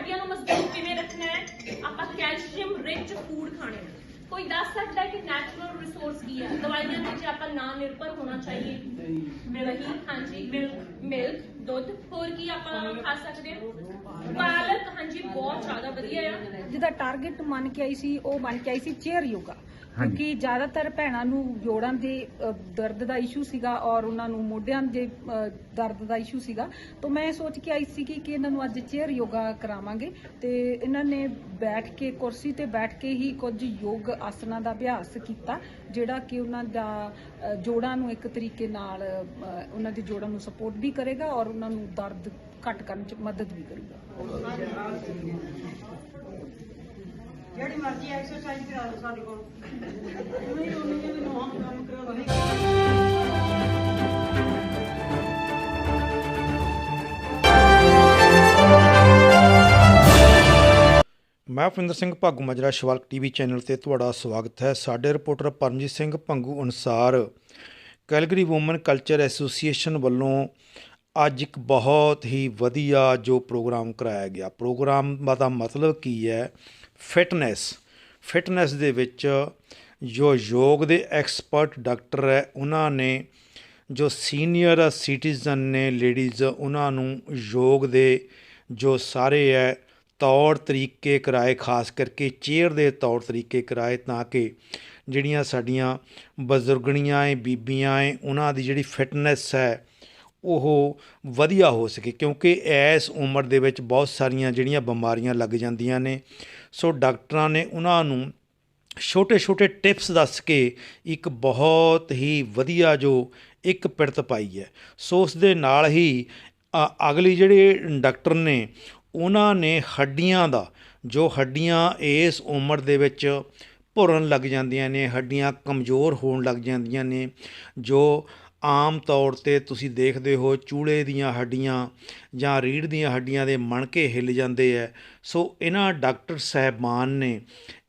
ਹੱਡੀਆਂ ਨੂੰ ਮਜ਼ਬੂਤ ਕਿਵੇਂ ਰੱਖਣਾ ਹੈ? ਆਪਾਂ ਕੈਲਸ਼ੀਅਮ ਰਿਚ ਫੂਡ ਖਾਣੇ ਨੇ। ਕੋਈ ਦੱਸ ਸਕਦਾ ਹੈ ਕਿ ਨੈਚੁਰਲ ਰਿਸੋਰਸ ਕੀ ਹੈ ਦਵਾਈਆਂ ਵਿੱਚ ਆਪਾਂ ਨਾ ਨਿਰਭਰ ਹੋਣਾ ਚਾਹੀਏ। ਦਹੀਂ ਹਾਂਜੀ। ਮਿਲਕ। ਮਿਲਕ। ਦੁੱਧ ਹੋਰ ਕੀ ਆਪਾਂ ਖਾ ਸਕਦੇ ਹਾਂ? ਪਾਲਕ ਹਾਂਜੀ ਬਹੁਤ ਜ਼ਿਆਦਾ ਵਧੀਆ ਆ। ਜਿਹਦਾ ਟਾਰਗੇਟ ਮੰਨ ਕੇ ਆਈ ਸੀ ਉਹ ਮੰਨ ਕੇ ਆਈ ਸੀ ਚੇਅਰ ਯੋਗਾ ਕਿਉਂਕਿ ਜ਼ਿਆਦਾਤਰ ਭੈਣਾਂ ਨੂੰ ਜੋੜਾਂ ਦੇ ਅ, ਦਰਦ ਦਾ ਇਸ਼ੂ ਸੀਗਾ ਔਰ ਉਹਨਾਂ ਨੂੰ ਮੋਢਿਆਂ ਦੇ ਅ, ਦਰਦ ਦਾ ਇਸ਼ੂ ਸੀਗਾ। ਤਾਂ ਮੈਂ ਸੋਚ ਕੇ ਆਈ ਸੀ ਕਿ ਇਹਨਾਂ ਨੂੰ ਅੱਜ ਚੇਅਰ ਯੋਗਾ ਕਰਾਵਾਂਗੇ। ਤੇ ਇਹਨਾਂ ਨੇ ਬੈਠ ਕੇ ਕੁਰਸੀ ਤੇ ਬੈਠ ਕੇ ਹੀ ਕੁਝ ਯੋਗ ਆਸਨਾਂ ਦਾ ਅਭਿਆਸ ਕੀਤਾ। ਜਿਹੜਾ ਕਿ ਉਹਨਾਂ ਦਾ ਜੋੜਾਂ ਨੂੰ ਇੱਕ ਤਰੀਕੇ ਨਾਲ ਉਹਨਾਂ ਦੇ ਜੋੜਾਂ ਨੂੰ ਸਪੋਰਟ ਵੀ ਕਰੇਗਾ ਔਰ ਉਹਨਾਂ ਨੂੰ ਦਰਦ ਘੱਟ ਕਰਨ ਚ ਮਦਦ ਵੀ ਕਰੇਗਾ। ਜਿਹੜੀ ਮਰਜ਼ੀ ਐਕਸਰਸਾਈਜ਼ ਕਰਾ ਲਓ ਸਾਡੇ ਕੋਲ। ਨਹੀਂ ਉਹਨੇ ਮੈਨੂੰ ਆਹ ਕੰਮ ਕਰਾ ਮੈਂ ਭਿੰਦਰ ਸਿੰਘ ਭਾਗੂ ਮਜਰਾ, ਸ਼ਿਵਾਲਕ ਟੀਵੀ ਚੈਨਲ ਤੇ ਤੁਹਾਡਾ ਸਵਾਗਤ ਹੈ। ਸਾਡੇ ਰਿਪੋਰਟਰ ਪਰਮਜੀਤ ਸਿੰਘ ਭੰਗੂ ਅਨੁਸਾਰ, ਕੈਲਗਰੀ ਔਮਨ ਕਲਚਰ ਐਸੋਸੀਏਸ਼ਨ ਵੱਲੋਂ ਅੱਜ ਇੱਕ ਬਹੁਤ ਹੀ ਵਧੀਆ ਜੋ ਪ੍ਰੋਗਰਾਮ ਕਰਾਇਆ ਗਿਆ। ਪ੍ਰੋਗਰਾਮ ਦਾ ਮਤਲਬ ਕੀ ਹੈ? ਫਿਟਨੈਸ ਫਿਟਨੈਸ ਦੇ ਵਿੱਚ ਜੋ ਯੋਗ ਦੇ ਐਕਸਪਰਟ ਡਾਕਟਰ ਹੈ, ਉਹਨਾਂ ਨੇ ਜੋ ਸੀਨੀਅਰ ਸਿਟੀਜ਼ਨ ਨੇ, ਲੇਡੀਜ਼, ਉਹਨਾਂ ਨੂੰ ਯੋਗ ਦੇ ਜੋ ਸਾਰੇ ਹੈ ਤੌਰ ਤਰੀਕੇ ਕਰਾਏ, ਖਾਸ ਕਰਕੇ ਚੇਅਰ ਦੇ ਤੌਰ ਤਰੀਕੇ ਕਰਾਏ, ਤਾਂ ਕਿ ਜਿਹੜੀਆਂ ਸਾਡੀਆਂ ਬਜ਼ੁਰਗਣੀਆਂ ਏ, ਬੀਬੀਆਂ ਏ, ਉਹਨਾਂ ਦੀ ਜਿਹੜੀ ਫਿਟਨੈਸ ਹੈ, ਉਹ ਵਧੀਆ ਹੋ ਸਕੇ। ਕਿਉਂਕਿ ਇਸ ਉਮਰ ਦੇ ਵਿੱਚ ਬਹੁਤ ਸਾਰੀਆਂ ਜਿਹੜੀਆਂ ਬਿਮਾਰੀਆਂ ਲੱਗ ਜਾਂਦੀਆਂ ਨੇ। ਸੋ ਡਾਕਟਰਾਂ ਨੇ ਉਹਨਾਂ ਨੂੰ ਛੋਟੇ ਛੋਟੇ ਟਿਪਸ ਦੱਸ ਕੇ ਇੱਕ ਬਹੁਤ ਹੀ ਵਧੀਆ ਜੋ ਇੱਕ ਪਿੜਤ ਪਾਈ ਹੈ। ਸੋ ਉਸ ਦੇ ਨਾਲ ਹੀ ਅਗਲੀ ਜਿਹੜੇ ਡਾਕਟਰ ਨੇ ਉਹਨਾਂ ਨੇ ਹੱਡੀਆਂ ਦਾ, ਜੋ ਹੱਡੀਆਂ ਇਸ ਉਮਰ ਦੇ ਵਿੱਚ ਭੁਰਨ ਲੱਗ ਜਾਂਦੀਆਂ ਨੇ, ਹੱਡੀਆਂ ਕਮਜ਼ੋਰ ਹੋਣ ਲੱਗ ਜਾਂਦੀਆਂ ਨੇ, ਜੋ ਆਮ ਤੌਰ ਤੇ ਤੁਸੀਂ ਦੇਖਦੇ ਹੋ ਚੂਲੇ ਦੀਆਂ ਹੱਡੀਆਂ ਜਾਂ ਰੀੜ੍ਹ ਦੀਆਂ ਹੱਡੀਆਂ ਦੇ ਮਣਕੇ ਹਿੱਲ ਜਾਂਦੇ ਐ। ਸੋ ਇਹਨਾਂ ਡਾਕਟਰ ਸਾਹਿਬਾਨ ਨੇ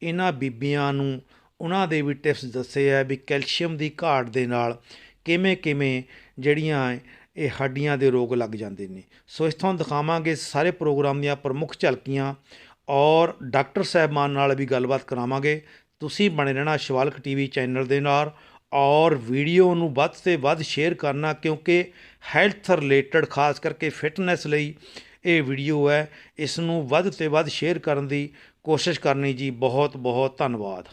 ਇਹਨਾਂ ਬੀਬੀਆਂ ਨੂੰ ਉਹਨਾਂ ਦੇ ਵੀ ਟਿਪਸ ਦੱਸੇ ਆ ਵੀ ਕੈਲਸ਼ੀਅਮ ਦੀ ਘਾਟ ਦੇ ਨਾਲ ਕਿਵੇਂ ਕਿਵੇਂ ਜਿਹੜੀਆਂ ਇਹ ਹੱਡੀਆਂ ਦੇ ਰੋਗ ਲੱਗ ਜਾਂਦੇ ਨੇ। ਸੋ ਇਸ ਤੋਂ ਦਿਖਾਵਾਂਗੇ ਸਾਰੇ ਪ੍ਰੋਗਰਾਮ ਦੀਆਂ ਪ੍ਰਮੁੱਖ ਝਲਕੀਆਂ ਔਰ ਡਾਕਟਰ ਸਾਹਿਬਾਨ ਨਾਲ ਵੀ ਗੱਲਬਾਤ ਕਰਾਵਾਂਗੇ। ਤੁਸੀਂ ਬਣੇ ਰਹਿਣਾ ਸ਼ਿਵਾਲਕ ਟੀਵੀ ਚੈਨਲ ਦੇ ਨਾਲ ਔਰ ਵੀਡੀਓ ਨੂੰ ਵੱਧ ਤੋਂ ਵੱਧ ਸ਼ੇਅਰ ਕਰਨਾ ਕਿਉਂਕਿ ਹੈਲਥ ਰਿਲੇਟਡ, ਖਾਸ ਕਰਕੇ ਫਿਟਨੈਸ ਲਈ ਇਹ ਵੀਡੀਓ ਹੈ। ਇਸ ਨੂੰ ਵੱਧ ਤੋਂ ਵੱਧ ਸ਼ੇਅਰ ਕਰਨ ਦੀ ਕੋਸ਼ਿਸ਼ ਕਰਨੀ ਜੀ। ਬਹੁਤ ਬਹੁਤ ਧੰਨਵਾਦ।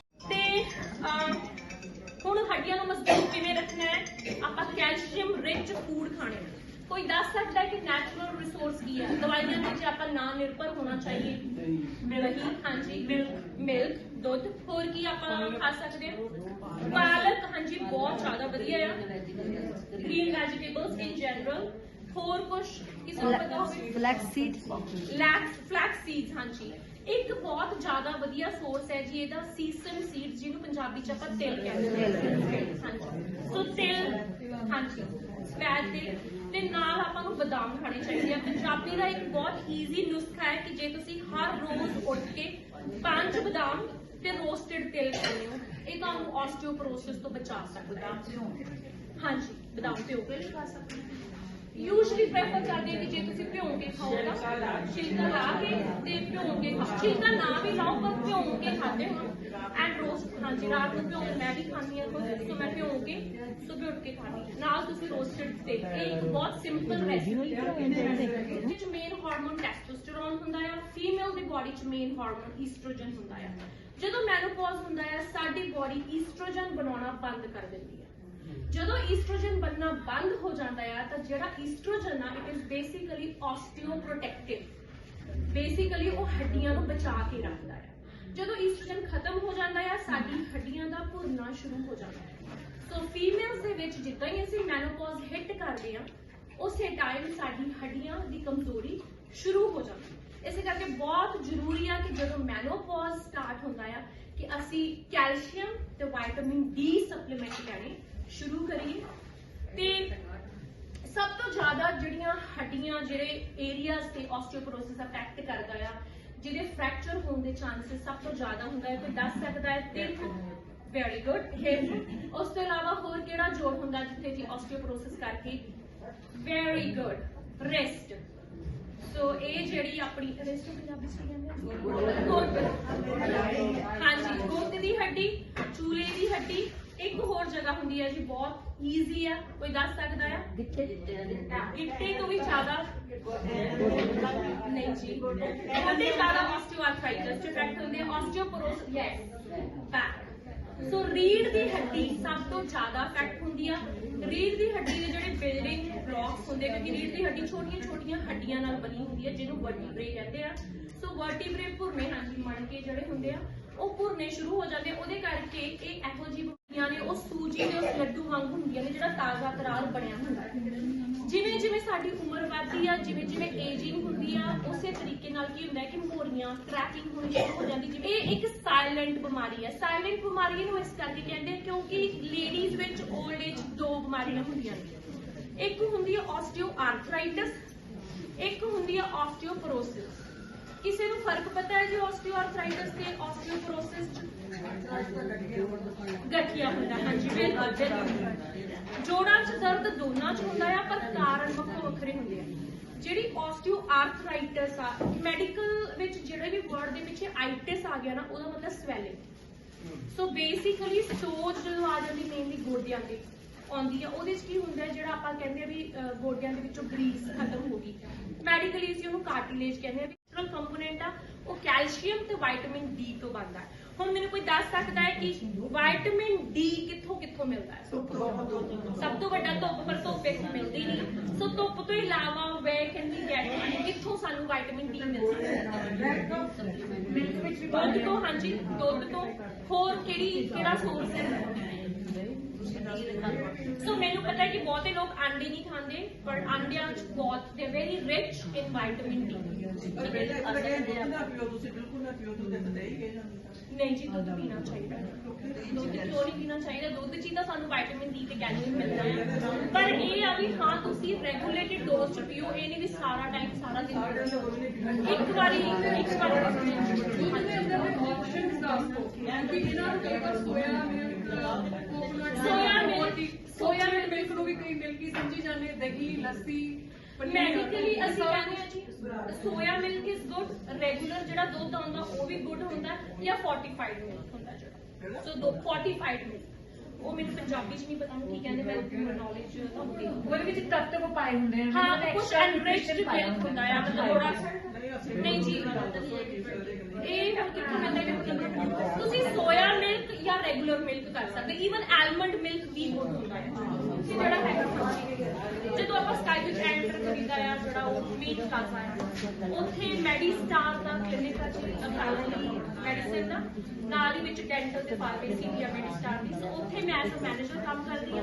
ਕੋਈ ਦੱਸ ਸਕਦਾ ਕਿ ਨੈਚੁਰਲ ਰਿਸੋਰਸ ਕੀ ਹੈ? ਦਵਾਈਆਂ ਵਿੱਚ ਆਪਾਂ ਨਾ ਨਿਰਭਰ ਹੋਣਾ ਚਾਹੀਏ। ਦਹੀਂ ਹਾਂਜੀ ਮਿਲਕ ਮਿਲਕ ਦੁੱਧ ਹੋਰ ਕੀ ਆਪਾਂ ਖਾ ਸਕਦੇ ਹਾਂ? ਪਾਲਕ ਹਾਂਜੀ ਬਹੁਤ ਜ਼ਿਆਦਾ ਵਧੀਆ ਆ। ਗ੍ਰੀਨ ਵੈਜੀਟੇਬਲਸ ਇਨ ਜਨਰਲ ਹੋਰ ਕੁਝ ਕਿਸੇ ਨੂੰ ਪਤਾ ਹੋਵੇ? ਫਲੈਕਸ ਸੀਡ ਲੈਕਸ ਫਲੈਕਸ ਸੀਡਸ ਹਾਂਜੀ। ਇੱਕ ਬਹੁਤ ਜ਼ਿਆਦਾ ਵਧੀਆ ਸੋਰਸ ਹੈ ਜੀ ਇਹਦਾ ਸੀਸਮ ਸੀਡਸ ਜਿਹਨੂੰ ਪੰਜਾਬੀ ਚ ਆਪਾਂ ਤਿਲ ਕਹਿੰਦੇ ਹਾਂ। ਹਾਂਜੀ। ਸੋ ਤਿਲ ਹਾਂਜੀ। ਸਫੈਦ ਤਿਲ ਤੇ ਨਾਲ ਆਪਾਂ ਨੂੰ ਬਦਾਮ ਖਾਣੇ ਚਾਹੀਦੇ ਆ। ਪੰਜਾਬੀ ਦਾ ਇੱਕ ਬਹੁਤ ਈਜ਼ੀ ਨੁਸਖਾ ਹੈ ਕਿ ਜੇ ਤੁਸੀਂ ਹਰ ਰੋਜ਼ ਉੱਠ ਕੇ ਪੰਜ ਬਦਾਮ ਤੇ ਰੋਸਟਡ ਤਿਲ ਖਾਣੇ ਹੋ, ਇਹ ਤੁਹਾਨੂੰ ਆਸਟੀਓਪੋਰੋਸਿਸ ਤੋਂ ਬਚਾ ਸਕਦਾ। ਹਾਂਜੀ, ਬਦਾਮ ਭਿਓ ਕੇ ਖਾ ਸਕਦੇ। ਯੂਜੂਲੀ ਪ੍ਰੈਫਰ ਕਰਦੇ ਕਿ ਜੇ ਤੁਸੀਂ ਭਿਉਂ ਕੇ ਖਾਓ ਤਾਂ ਛਿਲਕਾ ਲਾ ਕੇ ਤੇ ਭਿਉਂ ਕੇ ਖਾਓ। ਛਿਲਕਾ ਨਾ ਵੀ ਲਾਓ, ਪਰ ਭਿਉਂ ਕੇ ਖਾਂਦੇ ਹੋ। ਐਂਡ ਰੋਸਟ ਹਾਂਜੀ, ਰਾਤ ਨੂੰ ਭਿਉਂ ਮੈਂ ਵੀ ਖਾਂਦੀ ਹਾਂ ਖੁਦ, ਸੋ ਮੈਂ ਭਿਉਂ ਕੇ ਸਵੇਰ ਉੱਠ ਕੇ ਖਾਂਦੀ ਨਾਲ ਤੁਸੀਂ ਰੋਸਟਡ ਤੇ ਇਹ ਇੱਕ ਬਹੁਤ ਸਿੰਪਲ ਰੈਸਿਪੀ ਹੈ। ਜਿਹਦੇ ਮੇਨ ਹਾਰਮੋਨ ਟੈਸਟੋਸਟੇਰੋਨ ਹੁੰਦਾ ਹੈ ਫੀਮੇਲ ਦੀ ਬਾਡੀ ਚ ਮੇਨ ਹਾਰਮੋਨ ਈਸਟ੍ਰੋਜਨ ਹੁੰਦਾ ਆ। ਜਦੋਂ ਮੈਨੋਪੌਜ਼ ਹੁੰਦਾ ਆ, ਸਾਡੀ ਬਾਡੀ ਈਸਟ੍ਰੋਜਨ ਬਣਾਉਣਾ ਬੰਦ ਕਰ ਦਿੰਦੀ ਹੈ ਜਦੋਂ ਈਸਟ੍ਰੋਜਨ ਬਣਨਾ ਬੰਦ ਹੋ ਜਾਂਦਾ ਹੈ ਤਾਂ ਜਿਹੜਾ ਈਸਟ੍ਰੋਜਨ ਆ it is basically osteoprotective basically ਉਹ ਹੱਡੀਆਂ ਨੂੰ ਬਚਾ ਕੇ ਰੱਖਦਾ ਹੈ ਜਦੋਂ ਈਸਟ੍ਰੋਜਨ ਖਤਮ ਹੋ ਜਾਂਦਾ ਹੈ ਸਾਡੀ ਹੱਡੀਆਂ ਦਾ ਭੁਰਨਾ ਸ਼ੁਰੂ ਹੋ ਜਾਂਦਾ ਹੈ ਸੋ ਫੀਮੇਲਸ ਦੇ ਵਿੱਚ ਜਿੱਦਾਂ ਹੀ ਅਸੀਂ ਮੈਨੋਪੌਜ਼ ਹਿੱਟ ਕਰਦੇ ਹਾਂ ਉਸੇ ਟਾਈਮ ਸਾਡੀ ਹੱਡੀਆਂ ਦੀ ਕਮਜ਼ੋਰੀ ਸ਼ੁਰੂ ਹੋ ਜਾਂਦੀ ਹੈ ਇਸੇ ਕਰਕੇ ਬਹੁਤ ਜ਼ਰੂਰੀ ਆ ਕਿ ਜਦੋਂ ਮੈਨੋਪੌਜ਼ ਸਟਾਰਟ ਹੁੰਦਾ ਆ, ਕਿ ਅਸੀਂ ਕੈਲਸ਼ੀਅਮ ਤੇ ਵਿਟਾਮਿਨ ਡੀ ਸਪਲੀਮੈਂਟ ਲੈਣੇ ਸ਼ੁਰੂ ਕਰੀਏ। ਤੇ ਸਭ ਤੋਂ ਜ਼ਿਆਦਾ ਜਿਹੜੀਆਂ ਹੱਡੀਆਂ ਜਿਹੜੇ ਏਰੀਆਜ਼ ਤੇ ਆਸਟੀਓਪੋਰੋਸਿਸ ਅਫੈਕਟ ਕਰਦਾ ਆ ਜਿਹਦੇ ਫ੍ਰੈਕਚਰ ਹੋਣ ਦੇ ਚਾਂਸਸ ਸਭ ਤੋਂ ਜ਼ਿਆਦਾ ਹੁੰਦਾ ਹੈ ਕੋਈ ਦੱਸ ਸਕਦਾ ਹੈ ਤਿੰਨ ਵੈਰੀ ਗੁੱਡ ਹਿਪ ਉਸ ਤੋਂ ਇਲਾਵਾ ਹੋਰ ਕਿਹੜਾ ਜੋੜ ਹੁੰਦਾ ਜਿੱਥੇ ਜੀ ਆਸਟੀਓਪੋਰੋਸਿਸ ਕਰਕੇ? ਵੈਰੀ ਗੁੱਡ ਰਿਸਟ ਸੋ ਇਹ ਜਿਹੜੀ ਆਪਣੀ ਰੈਸਟ ਪੰਜਾਬੀ ਚ ਕਹਿੰਦੇ ਹਾਂਜੀ ਗੁੱਤ ਦੀ ਹੱਡੀ ਚੂਲੇ ਦੀ ਹੱਡੀ ਇੱਕ ਹੋਰ ਜਗ੍ਹਾ ਹੁੰਦੀ ਹੈ ਜੀ ਬਹੁਤ ਈਜ਼ੀ ਆ ਕੋਈ ਦੱਸ ਸਕਦਾ ਆ ਗਿੱਟੇ ਤੋਂ ਵੀ ਜ਼ਿਆਦਾ ਨਹੀਂ ਜੀ। ਉਹਦੇ ਜ਼ਿਆਦਾ ਆਸਟੀਓਆਰਥਰਾਈਟਸ ਚ ਇਫੈਕਟ ਹੁੰਦੇ ਆ ਆਸਟੀਓਪੋਰੋਸਿਸ ਯੈਸ ਬੈਕ ਸੋ ਰੀੜ ਦੀ ਹੱਡੀ ਸਭ ਤੋਂ ਜ਼ਿਆਦਾ ਇਫੈਕਟ ਹੁੰਦੀ ਆ। ਰੀੜ ਦੀ ਹੱਡੀ ਦੇ ਜਿਹੜੇ ਬਿਲਡਿੰਗ ਬਲੌਕਸ ਹੁੰਦੇ ਕਿਉਂਕਿ ਰੀੜ ਦੀ ਹੱਡੀ ਛੋਟੀਆਂ ਛੋਟੀਆਂ ਹੱਡੀਆਂ ਨਾਲ ਬਣੀ ਹੁੰਦੀ ਹੈ ਜਿਹਨੂੰ ਵਰਟੀਬਰੇ ਕਹਿੰਦੇ ਆ। ਸੋ ਵਰਟੀਬਰੇ ਭੁਰਨੇ ਹਾਂਜੀ ਮਣ ਕੇ ਜਿਹੜੇ ਹੁੰਦੇ ਆ ਉਹ ਭੁਰਨੇ ਸ਼ੁਰੂ ਹੋ ਜਾਂਦੇ, ਉਹਦੇ ਕਰਕੇ ਇਹ ਇਹੋ ਜਿਹੀ ਬੁੱਧੀਆਂ ਨੇ, ਉਹ ਸੂਜੀ ਦੇ ਉਸ ਲੱਡੂ ਵਾਂਗ ਹੁੰਦੀਆਂ ਨੇ, ਜਿਹੜਾ ਤਾਜ਼ਾ ਕਰਾਰ ਬਣਿਆ ਹੁੰਦਾ ਜਿਵੇਂ ਜਿਵੇਂ ਸਾਡੀ ਉਮਰ ਵੱਧਦੀ ਆ, ਜਿਵੇਂ ਜਿਵੇਂ ਏਜਿੰਗ ਹੁੰਦੀ ਆ, ਉਸੇ ਤਰੀਕੇ ਨਾਲ ਕੀ ਹੁੰਦਾ ਕਿ ਮੋਰੀਆਂ ਕ੍ਰੈਕਿੰਗ ਹੋਣੀ ਸ਼ੁਰੂ ਹੋ ਜਾਂਦੀ, ਜਿਵੇਂ ਇਹ ਇੱਕ ਸਾਇਲੈਂਟ ਬਿਮਾਰੀ ਹੈ ਸਾਇਲੈਂਟ ਬਿਮਾਰੀ ਨੂੰ ਇਸ ਕਰਕੇ ਕਹਿੰਦੇ ਕਿਉਂਕਿ ਲੇਡੀਜ਼ ਵਿੱਚ 올ਡ ਏਜ ਦੋ ਬਿਮਾਰੀਆਂ ਹੁੰਦੀਆਂ ਨੇ। ਇੱਕ ਹੁੰਦੀ ਹੈ ਆਸਟੀਓਆਰਥਰਾਈਟਿਸ ਇੱਕ ਹੁੰਦੀ ਹੈ ਆਸਟੀਓਪੋਰੋਸਿਸ ਕਿਸੇ ਨੂੰ ਫ਼ਰਕ ਪਤਾ ਹੈ ਜੀ ਆਸਟੀਓਆਰਥਰਾਈਟਿਸ ਤੇ ਆਸਟੀਓਪੋਰੋਸਿਸ ਚ? ਗਠੀਆ ਹੁੰਦਾ, ਹਾਂਜੀ, ਬਿਲਕੁਲ ਬਿਲਕੁਲ। ਜੋੜਾਂ 'ਚ ਦਰਦ ਦੋਨਾਂ 'ਚ ਹੁੰਦਾ ਆ, ਪਰ ਕਾਰਨ ਵੱਖੋ ਵੱਖਰੇ ਹੁੰਦੇ ਆ। ਜਿਹੜੀ ਆਸਟੀਓਆਰਥਰਾਈਟਿਸ ਆ ਮੈਡੀਕਲ ਵਿੱਚ ਜਿਹੜੇ ਵੀ ਵਰਡ ਦੇ ਪਿੱਛੇ ਆਈਟਿਸ ਆ ਗਿਆ ਨਾ, ਉਹਦਾ ਮਤਲਬ ਸਵੈਲਿੰਗ ਸੋ ਬੇਸਿਕਲੀ ਸੋਜ ਜਦੋਂ ਆ ਜਾਂਦੀ ਮੇਨਲੀ ਗੋਡਿਆਂ ਤੇ। ਆਉਂਦੀ ਆ ਉਹਦੇ 'ਚ ਕੀ ਹੁੰਦਾ ਹੈ ਜਿਹੜਾ ਆਪਾਂ ਕਹਿੰਦੇ ਆ ਵੀ ਗੋਡਿਆਂ ਦੇ ਵਿੱਚੋਂ ਗਰੀਸ ਖਤਮ ਹੋ ਗਈ। ਮੈਡੀਕਲੀ ਉਹਨੂੰ ਕਾਰਟਿਲੇਜ ਕਹਿੰਦੇ ਆ ਵੀ ਕੰਪੋਨੈਂਟ ਆ ਉਹ ਕੈਲਸ਼ੀਅਮ ਤੇ ਵਿਟਾਮਿਨ ਡੀ ਤੋਂ ਬਣਦਾ ਹੈ। ਹੁਣ ਮੈਨੂੰ ਕੋਈ ਦੱਸ ਸਕਦਾ ਹੈ ਕਿ ਵਿਟਾਮਿਨ ਡੀ ਕਿੱਥੋਂ ਕਿੱਥੋਂ ਮਿਲਦਾ ਹੈ? ਸਭ ਤੋਂ ਵੱਡਾ ਧੁੱਪ ਪਰ ਧੁੱਪ ਇੱਕ ਮਿਲਦੀ ਨਹੀਂ। ਸੋ ਧੁੱਪ ਤੋਂ ਇਲਾਵਾ ਵੇ ਕਹਿੰਦੀ ਗੈਟ ਕਿੱਥੋਂ ਸਾਨੂੰ ਵਿਟਾਮਿਨ ਡੀ ਮਿਲ ਸਕਦਾ ਵੀ ਦੁੱਧ ਤੋਂ ਹਾਂਜੀ ਦੁੱਧ ਤੋਂ। ਹੋਰ ਕਿਹੜੀ ਕਿਹੜਾ ਸੋਰਸ ਹੈ? ਸੋ ਮੈਨੂੰ ਪਤਾ ਹੈ ਕਿ ਬਹੁਤੇ ਲੋਕ ਅੰਡੇ ਨਹੀਂ ਖਾਂਦੇ ਪਰ ਅੰਡਿਆਂ 'ਚ ਬਹੁਤ they very rich in vitamin D ਨਹੀਂ ਜੀ ਦੁੱਧ ਪੀਣਾ ਚਾਹੀਦਾ। ਦੁੱਧ ਕਿਉਂ ਨਹੀਂ ਪੀਣਾ ਚਾਹੀਦਾ। ਦੁੱਧ 'ਚ ਹੀ ਤਾਂ ਸਾਨੂੰ ਵਿਟਾਮਿਨ ਡੀ ਤੇ ਕੈਲਸ਼ੀਅਮ ਮਿਲਦਾ ਹੈ। ਪਰ ਇਹ ਆ ਵੀ ਹਾਂ ਤੁਸੀਂ ਰੈਗੂਲੇਟਡ ਡੋਜ਼ 'ਚ ਪੀਓ ਇਹ ਨਹੀਂ ਵੀ ਸਾਰਾ ਟਾਈਮ ਸਾਰਾ ਦਿਨ ਪੀਓ। ਇੱਕ ਵਾਰੀ ਇੱਕ ਵਾਰੀ ਦੁੱਧ ਦੇ ਅੰਦਰ ਆਪਸ਼ਨਸ ਦੱਸ ਦਿਓ ਕਿ ਜਿਹਨਾਂ ਨੂੰ ਕਈ ਵਾਰ soya milk coconut soya milk soya milk ਨੂੰ ਵੀ ਕਈ ਮਿਲਕੀ ਸਮਝੀ ਜਾਂਦੇ ਦਹੀਂ ਲੱਸੀ ਪਨੀਰ ਮੈਡੀਕਲੀ ਅਸੀਂ ਕਹਿੰਦੇ ਆ ਜੀ soya milk is good regular ਜਿਹੜਾ ਦੁੱਧ ਆਉਂਦਾ ਉਹ ਵੀ ਗੁੱਡ ਹੁੰਦਾ ਜਾਂ ਫੋਰਟੀਫਾਈਡ ਮਿਲਕ ਹੁੰਦਾ ਜਿਹੜਾ। ਸੋ ਦੋ ਫੋਰਟੀਫਾਈਡ ਮਿਲਕ ਉਹ ਮੈਨੂੰ ਪੰਜਾਬੀ ਚ ਨਹੀਂ ਪਤਾ ਉਹਨੂੰ ਕੀ ਕਹਿੰਦੇ ਮੈਂ ਨੌਲੇਜ ਤੁਹਾਨੂੰ ਦੇ ਉਹਦੇ ਵਿੱਚ ਤੱਤ ਪਾਏ ਹੁੰਦੇ ਨੇ ਹਾਂ ਕੁਝ ਅਨਰਿਚਡ ਮਿਲਕ ਹੁੰਦਾ ਆ ਮਤਲਬ ਥੋੜਾ ਨਹੀਂ ਜੀ ਇਹ ਕਿੱਥੋਂ ਮਿਲਦਾ ਤੁਸੀਂ ਸੋਇਆ ਮਿਲਕ ਜਾਂ ਰੈਗੂਲਰ ਮਿਲਕ ਕਰ ਸਕਦੇ। ਈਵਨ ਐਲਮੰਡ ਮਿਲਕ ਵੀ ਗੁੱਡ ਹੁੰਦਾ ਹੈ। ਕਿ ਜਿਹੜਾ ਹੈਗਾ ਜਦੋਂ ਆਪਾਂ ਸਕਾਈ ਵਿੱਚ ਐਂਟਰ ਕਰੀਦਾ ਆ, ਜਿਹੜਾ ਉਹ ਮੀਟ ਖਾਸਾ ਹੈ, ਉੱਥੇ ਮੈਡੀਸਟਾਰ ਦਾ ਕਲੀਨਿਕ ਹੈ ਜੀ ਮੈਡੀਸਿਨ ਦਾ। ਨਾਲ ਹੀ ਵਿੱਚ ਡੈਂਟਲ ਤੇ ਫਾਰਮੇਸੀ ਵੀ ਆ ਮੈਡੀਸਟਾਰ ਦੀ। ਸੋ ਉੱਥੇ ਮੈਂ ਐਜ਼ ਮੈਨੇਜਰ ਕੰਮ ਕਰਦੀ ਆ।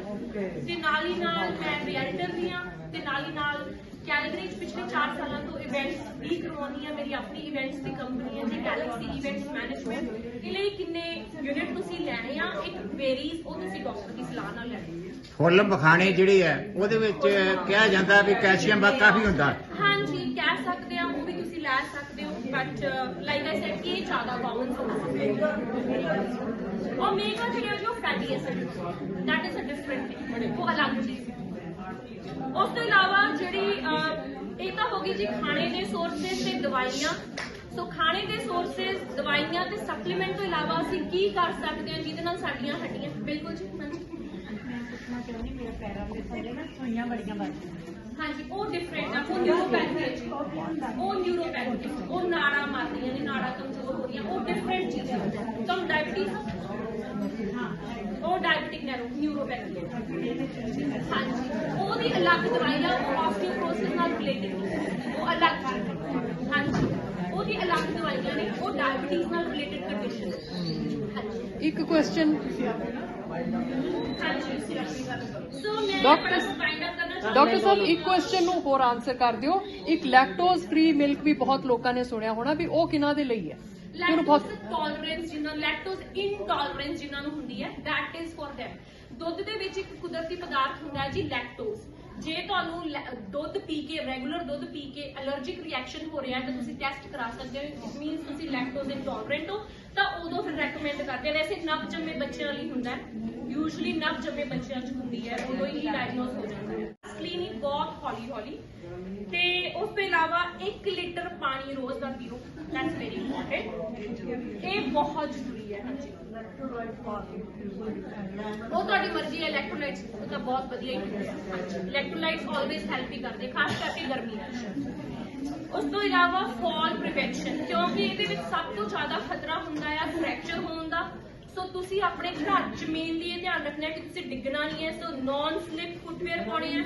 ਤੇ ਨਾਲ ਹੀ ਨਾਲ ਮੈਂ ਰਿਐਲਟਰ ਵੀ ਆ, ਤੇ ਨਾਲ ਹੀ ਨਾਲ ਕੈਲਗਰੀ ਚ ਪਿਛਲੇ 4 ਸਾਲਾਂ ਤੋਂ ਇਵੈਂਟਸ ਵੀ ਕਰਵਾਉਣੀ ਆ ਮੇਰੀ ਆਪਣੀ ਇਵੈਂਟਸ ਦੀ ਕੰਪਨੀ ਹੈ ਜੀ ਗੈਲੈਕਸੀ ਇਵੈਂਟਸ ਮੈਨੇਜਮੈਂਟ ਇਹ ਲਈ ਕਿੰਨੇ ਯੂਨਿਟ ਤੁਸੀਂ ਲੈਣੇ ਆ ਇੱਕ ਵੇਰੀਜ਼ ਉਹ ਤੁਸੀਂ ਡਾਕਟਰ ਦੀ ਸਲਾਹ ਨਾਲ ਲੈਣੀ ਹੈ ਫੁੱਲ ਮਖਾਣੇ ਜਿਹੜੇ ਆ ਉਹਦੇ ਵਿੱਚ ਕਿਹਾ ਜਾਂਦਾ ਵੀ ਕੈਲਸ਼ੀਅਮ ਬਾ ਕਾਫੀ ਹੁੰਦਾ। ਹਾਂਜੀ ਕਹਿ ਸਕਦੇ ਆ ਉਹ ਵੀ ਤੁਸੀਂ ਲੈ ਸਕਦੇ ਹੋ ਬਟ ਲਾਈਕ ਆਈ ਸੈਡ ਕਿ ਜ਼ਿਆਦਾ ਕਾਮਨ ਸੋਰਸ ਹੈ। ਓਮੇਗਾ ਜਿਹੜੀ ਜੀ fatty acid that is a different thing ਉਹ ਅਲੱਗ ਚੀਜ਼ ਹੈ ਉਸ ਤੋਂ ਇਲਾਵਾ ਜਿਹੜੀ ਇਹ ਤਾਂ ਹੋ ਗਈ ਜੀ ਖਾਣੇ ਦੇ ਸੋਰਸਸ ਤੇ ਦਵਾਈਆਂ। ਸੋ ਖਾਣੇ ਦੇ ਸੋਰਸਸ ਦਵਾਈਆਂ ਤੇ ਸਪਲੀਮੈਂਟ ਤੋਂ ਇਲਾਵਾ ਅਸੀਂ ਕੀ ਕਰ ਸਕਦੇ ਹਾਂ ਜਿਹਦੇ ਨਾਲ ਸਾਡੀਆਂ ਹੱਡੀਆਂ ਬਿਲਕੁਲ ਜੀ ਮੈਨੂੰ ਹਾਂਜੀ ਉਹ ਡਿਫਰੈਂਟ ਆ ਉਹ ਨਿਊਰੋਪੈਥੀ ਉਹ ਨਿਊਰੋਪੈਥੀ ਉਹ ਨਾੜਾ ਮਾਰਦੀਆਂ ਨੇ ਨਾੜਾ ਕਮਜ਼ੋਰ ਹੋ ਰਹੀਆਂ ਉਹ ਡਿਫਰੈਂਟ ਚੀਜ਼ਾਂ ਉਹ ਡਾਇਬੀਟਿਕ ਨਿਊਰੋਪੈਥੀ ਹੈ। ਹਾਂਜੀ ਉਹਦੀ ਅਲੱਗ ਦਵਾਈ ਆ ਉਹ ਆਸਟੀਓਪੋਰੋਸਿਸ ਨਾਲ ਰਿਲੇਟਡ ਉਹ ਅਲੱਗ ਹਾਂਜੀ। ਉਹਦੀ ਅਲੱਗ ਦਵਾਈਆਂ ਨੇ ਉਹ ਡਾਇਬੀਟੀਜ਼ ਨਾਲ ਰਿਲੇਟਡ ਕੰਡੀਸ਼ਨ ਹਾਂਜੀ। ਇੱਕ ਕੁਐਸਚਨ ਡਾਕਟਰ ਸਾਹਿਬ ਇੱਕ ਕੁਐਸਚਨ ਨੂੰ ਹੋਰ ਆਨਸਰ ਕਰ ਦਿਓ। ਇੱਕ ਲੈਕਟੋਜ਼ ਫ੍ਰੀ ਮਿਲਕ ਵੀ ਬਹੁਤ ਲੋਕਾਂ ਨੇ ਸੁਣਿਆ ਹੋਣਾ ਵੀ ਉਹ ਕਿਹਨਾਂ ਦੇ ਲਈ ਹੈ? ਬਹੁਤ ਲੈਕਟੋਜ਼ ਟੋਲਰੈਂਸ ਜਿਨ੍ਹਾਂ ਲੈਕਟੋਜ਼ ਇਨਟੋਲਰੈਂਸ ਜਿਨ੍ਹਾਂ ਨੂੰ ਹੁੰਦੀ ਹੈ that is for them ਦੁੱਧ ਦੇ ਵਿੱਚ ਇੱਕ ਕੁਦਰਤੀ ਪਦਾਰਥ ਹੁੰਦਾ ਹੈ ਜੀ ਲੈਕਟੋਜ਼ ਜੇ ਤੁਹਾਨੂੰ ਦੁੱਧ ਪੀ ਕੇ ਰੈਗੂਲਰ ਦੁੱਧ ਪੀ ਕੇ ਅਲਰਜੀਕ ਰਿਐਕਸ਼ਨ ਹੋ ਰਿਹਾ ਤਾਂ ਤੁਸੀਂ ਟੈਸਟ ਕਰਾ ਸਕਦੇ ਹੋ। ਇਟ ਮੀਨਸ ਤੁਸੀਂ ਲੈਕਟੋਜ਼ ਇਨਟੋਲਰੈਂਟ ਹੋ, ਤਾਂ ਉਦੋਂ ਫਿਰ ਰეკਮੈਂਡ ਕਰਦੇ ਵੈਸੇ ਨਵ ਜੰਮੇ ਬੱਚਿਆਂ ਲਈ ਹੁੰਦਾ ਹੈ। ਯੂਜੂਲੀ ਨਵ ਜੰਮੇ ਬੱਚਿਆਂ 'ਚ ਹੁੰਦੀ ਹੈ, ਉਦੋਂ ਹੀ ਡਾਇਗਨੋਸ ਹੋ ਜਾਂਦਾ ਹੈ। ਸਡਨਲੀ ਬਹੁਤ ਹੌਲੀ ਹੌਲੀ ਤੇ ਉਸ ਤੋਂ ਇਲਾਵਾ 1 ਲੀਟਰ ਪਾਣੀ ਰੋਜ਼ ਦਾ ਪੀਓ। ਦੈਟਸ ਵੈਰੀ ਇੰਪੋਰਟੈਂਟ ਇਹ ਬਹੁਤ ਜ਼ਰੂਰੀ ਉਹ ਤੁਹਾਡੀ ਮਰਜ਼ੀ ਹੈ ਇਲੈਕਟ੍ਰੋਲਾਈਟਸ ਉਹ ਤਾਂ ਬਹੁਤ ਵਧੀਆ ਹੀ ਹਾਂਜੀ ਇਲੈਕਟ੍ਰੋਲਾਈਟਸ ਆਲਵੇਜ਼ ਹੈਲਪ ਹੀ ਕਰਦੇ, ਖਾਸ ਕਰਕੇ ਗਰਮੀਆਂ 'ਚ ਉਸ ਤੋਂ ਇਲਾਵਾ ਫਾਲ ਪ੍ਰੀਵੈਂਸ਼ਨ ਕਿਉਂਕਿ ਇਹਦੇ ਵਿੱਚ ਸਭ ਤੋਂ ਜ਼ਿਆਦਾ ਖਤਰਾ ਹੁੰਦਾ ਹੈ ਫ੍ਰੈਕਚਰ ਹੋਣ ਦਾ। ਸੋ ਤੁਸੀਂ ਆਪਣੇ ਘਰ ਚ ਮੇਨਲੀ ਇਹ ਧਿਆਨ ਰੱਖਣਾ ਕਿ ਤੁਸੀਂ ਡਿੱਗਣਾ ਨਹੀਂ ਹੈ ਸੋ ਨਾਨ ਸਲਿਪ ਫੁੱਟਵੇਅਰ ਪਾਉਣੇ ਹੈ।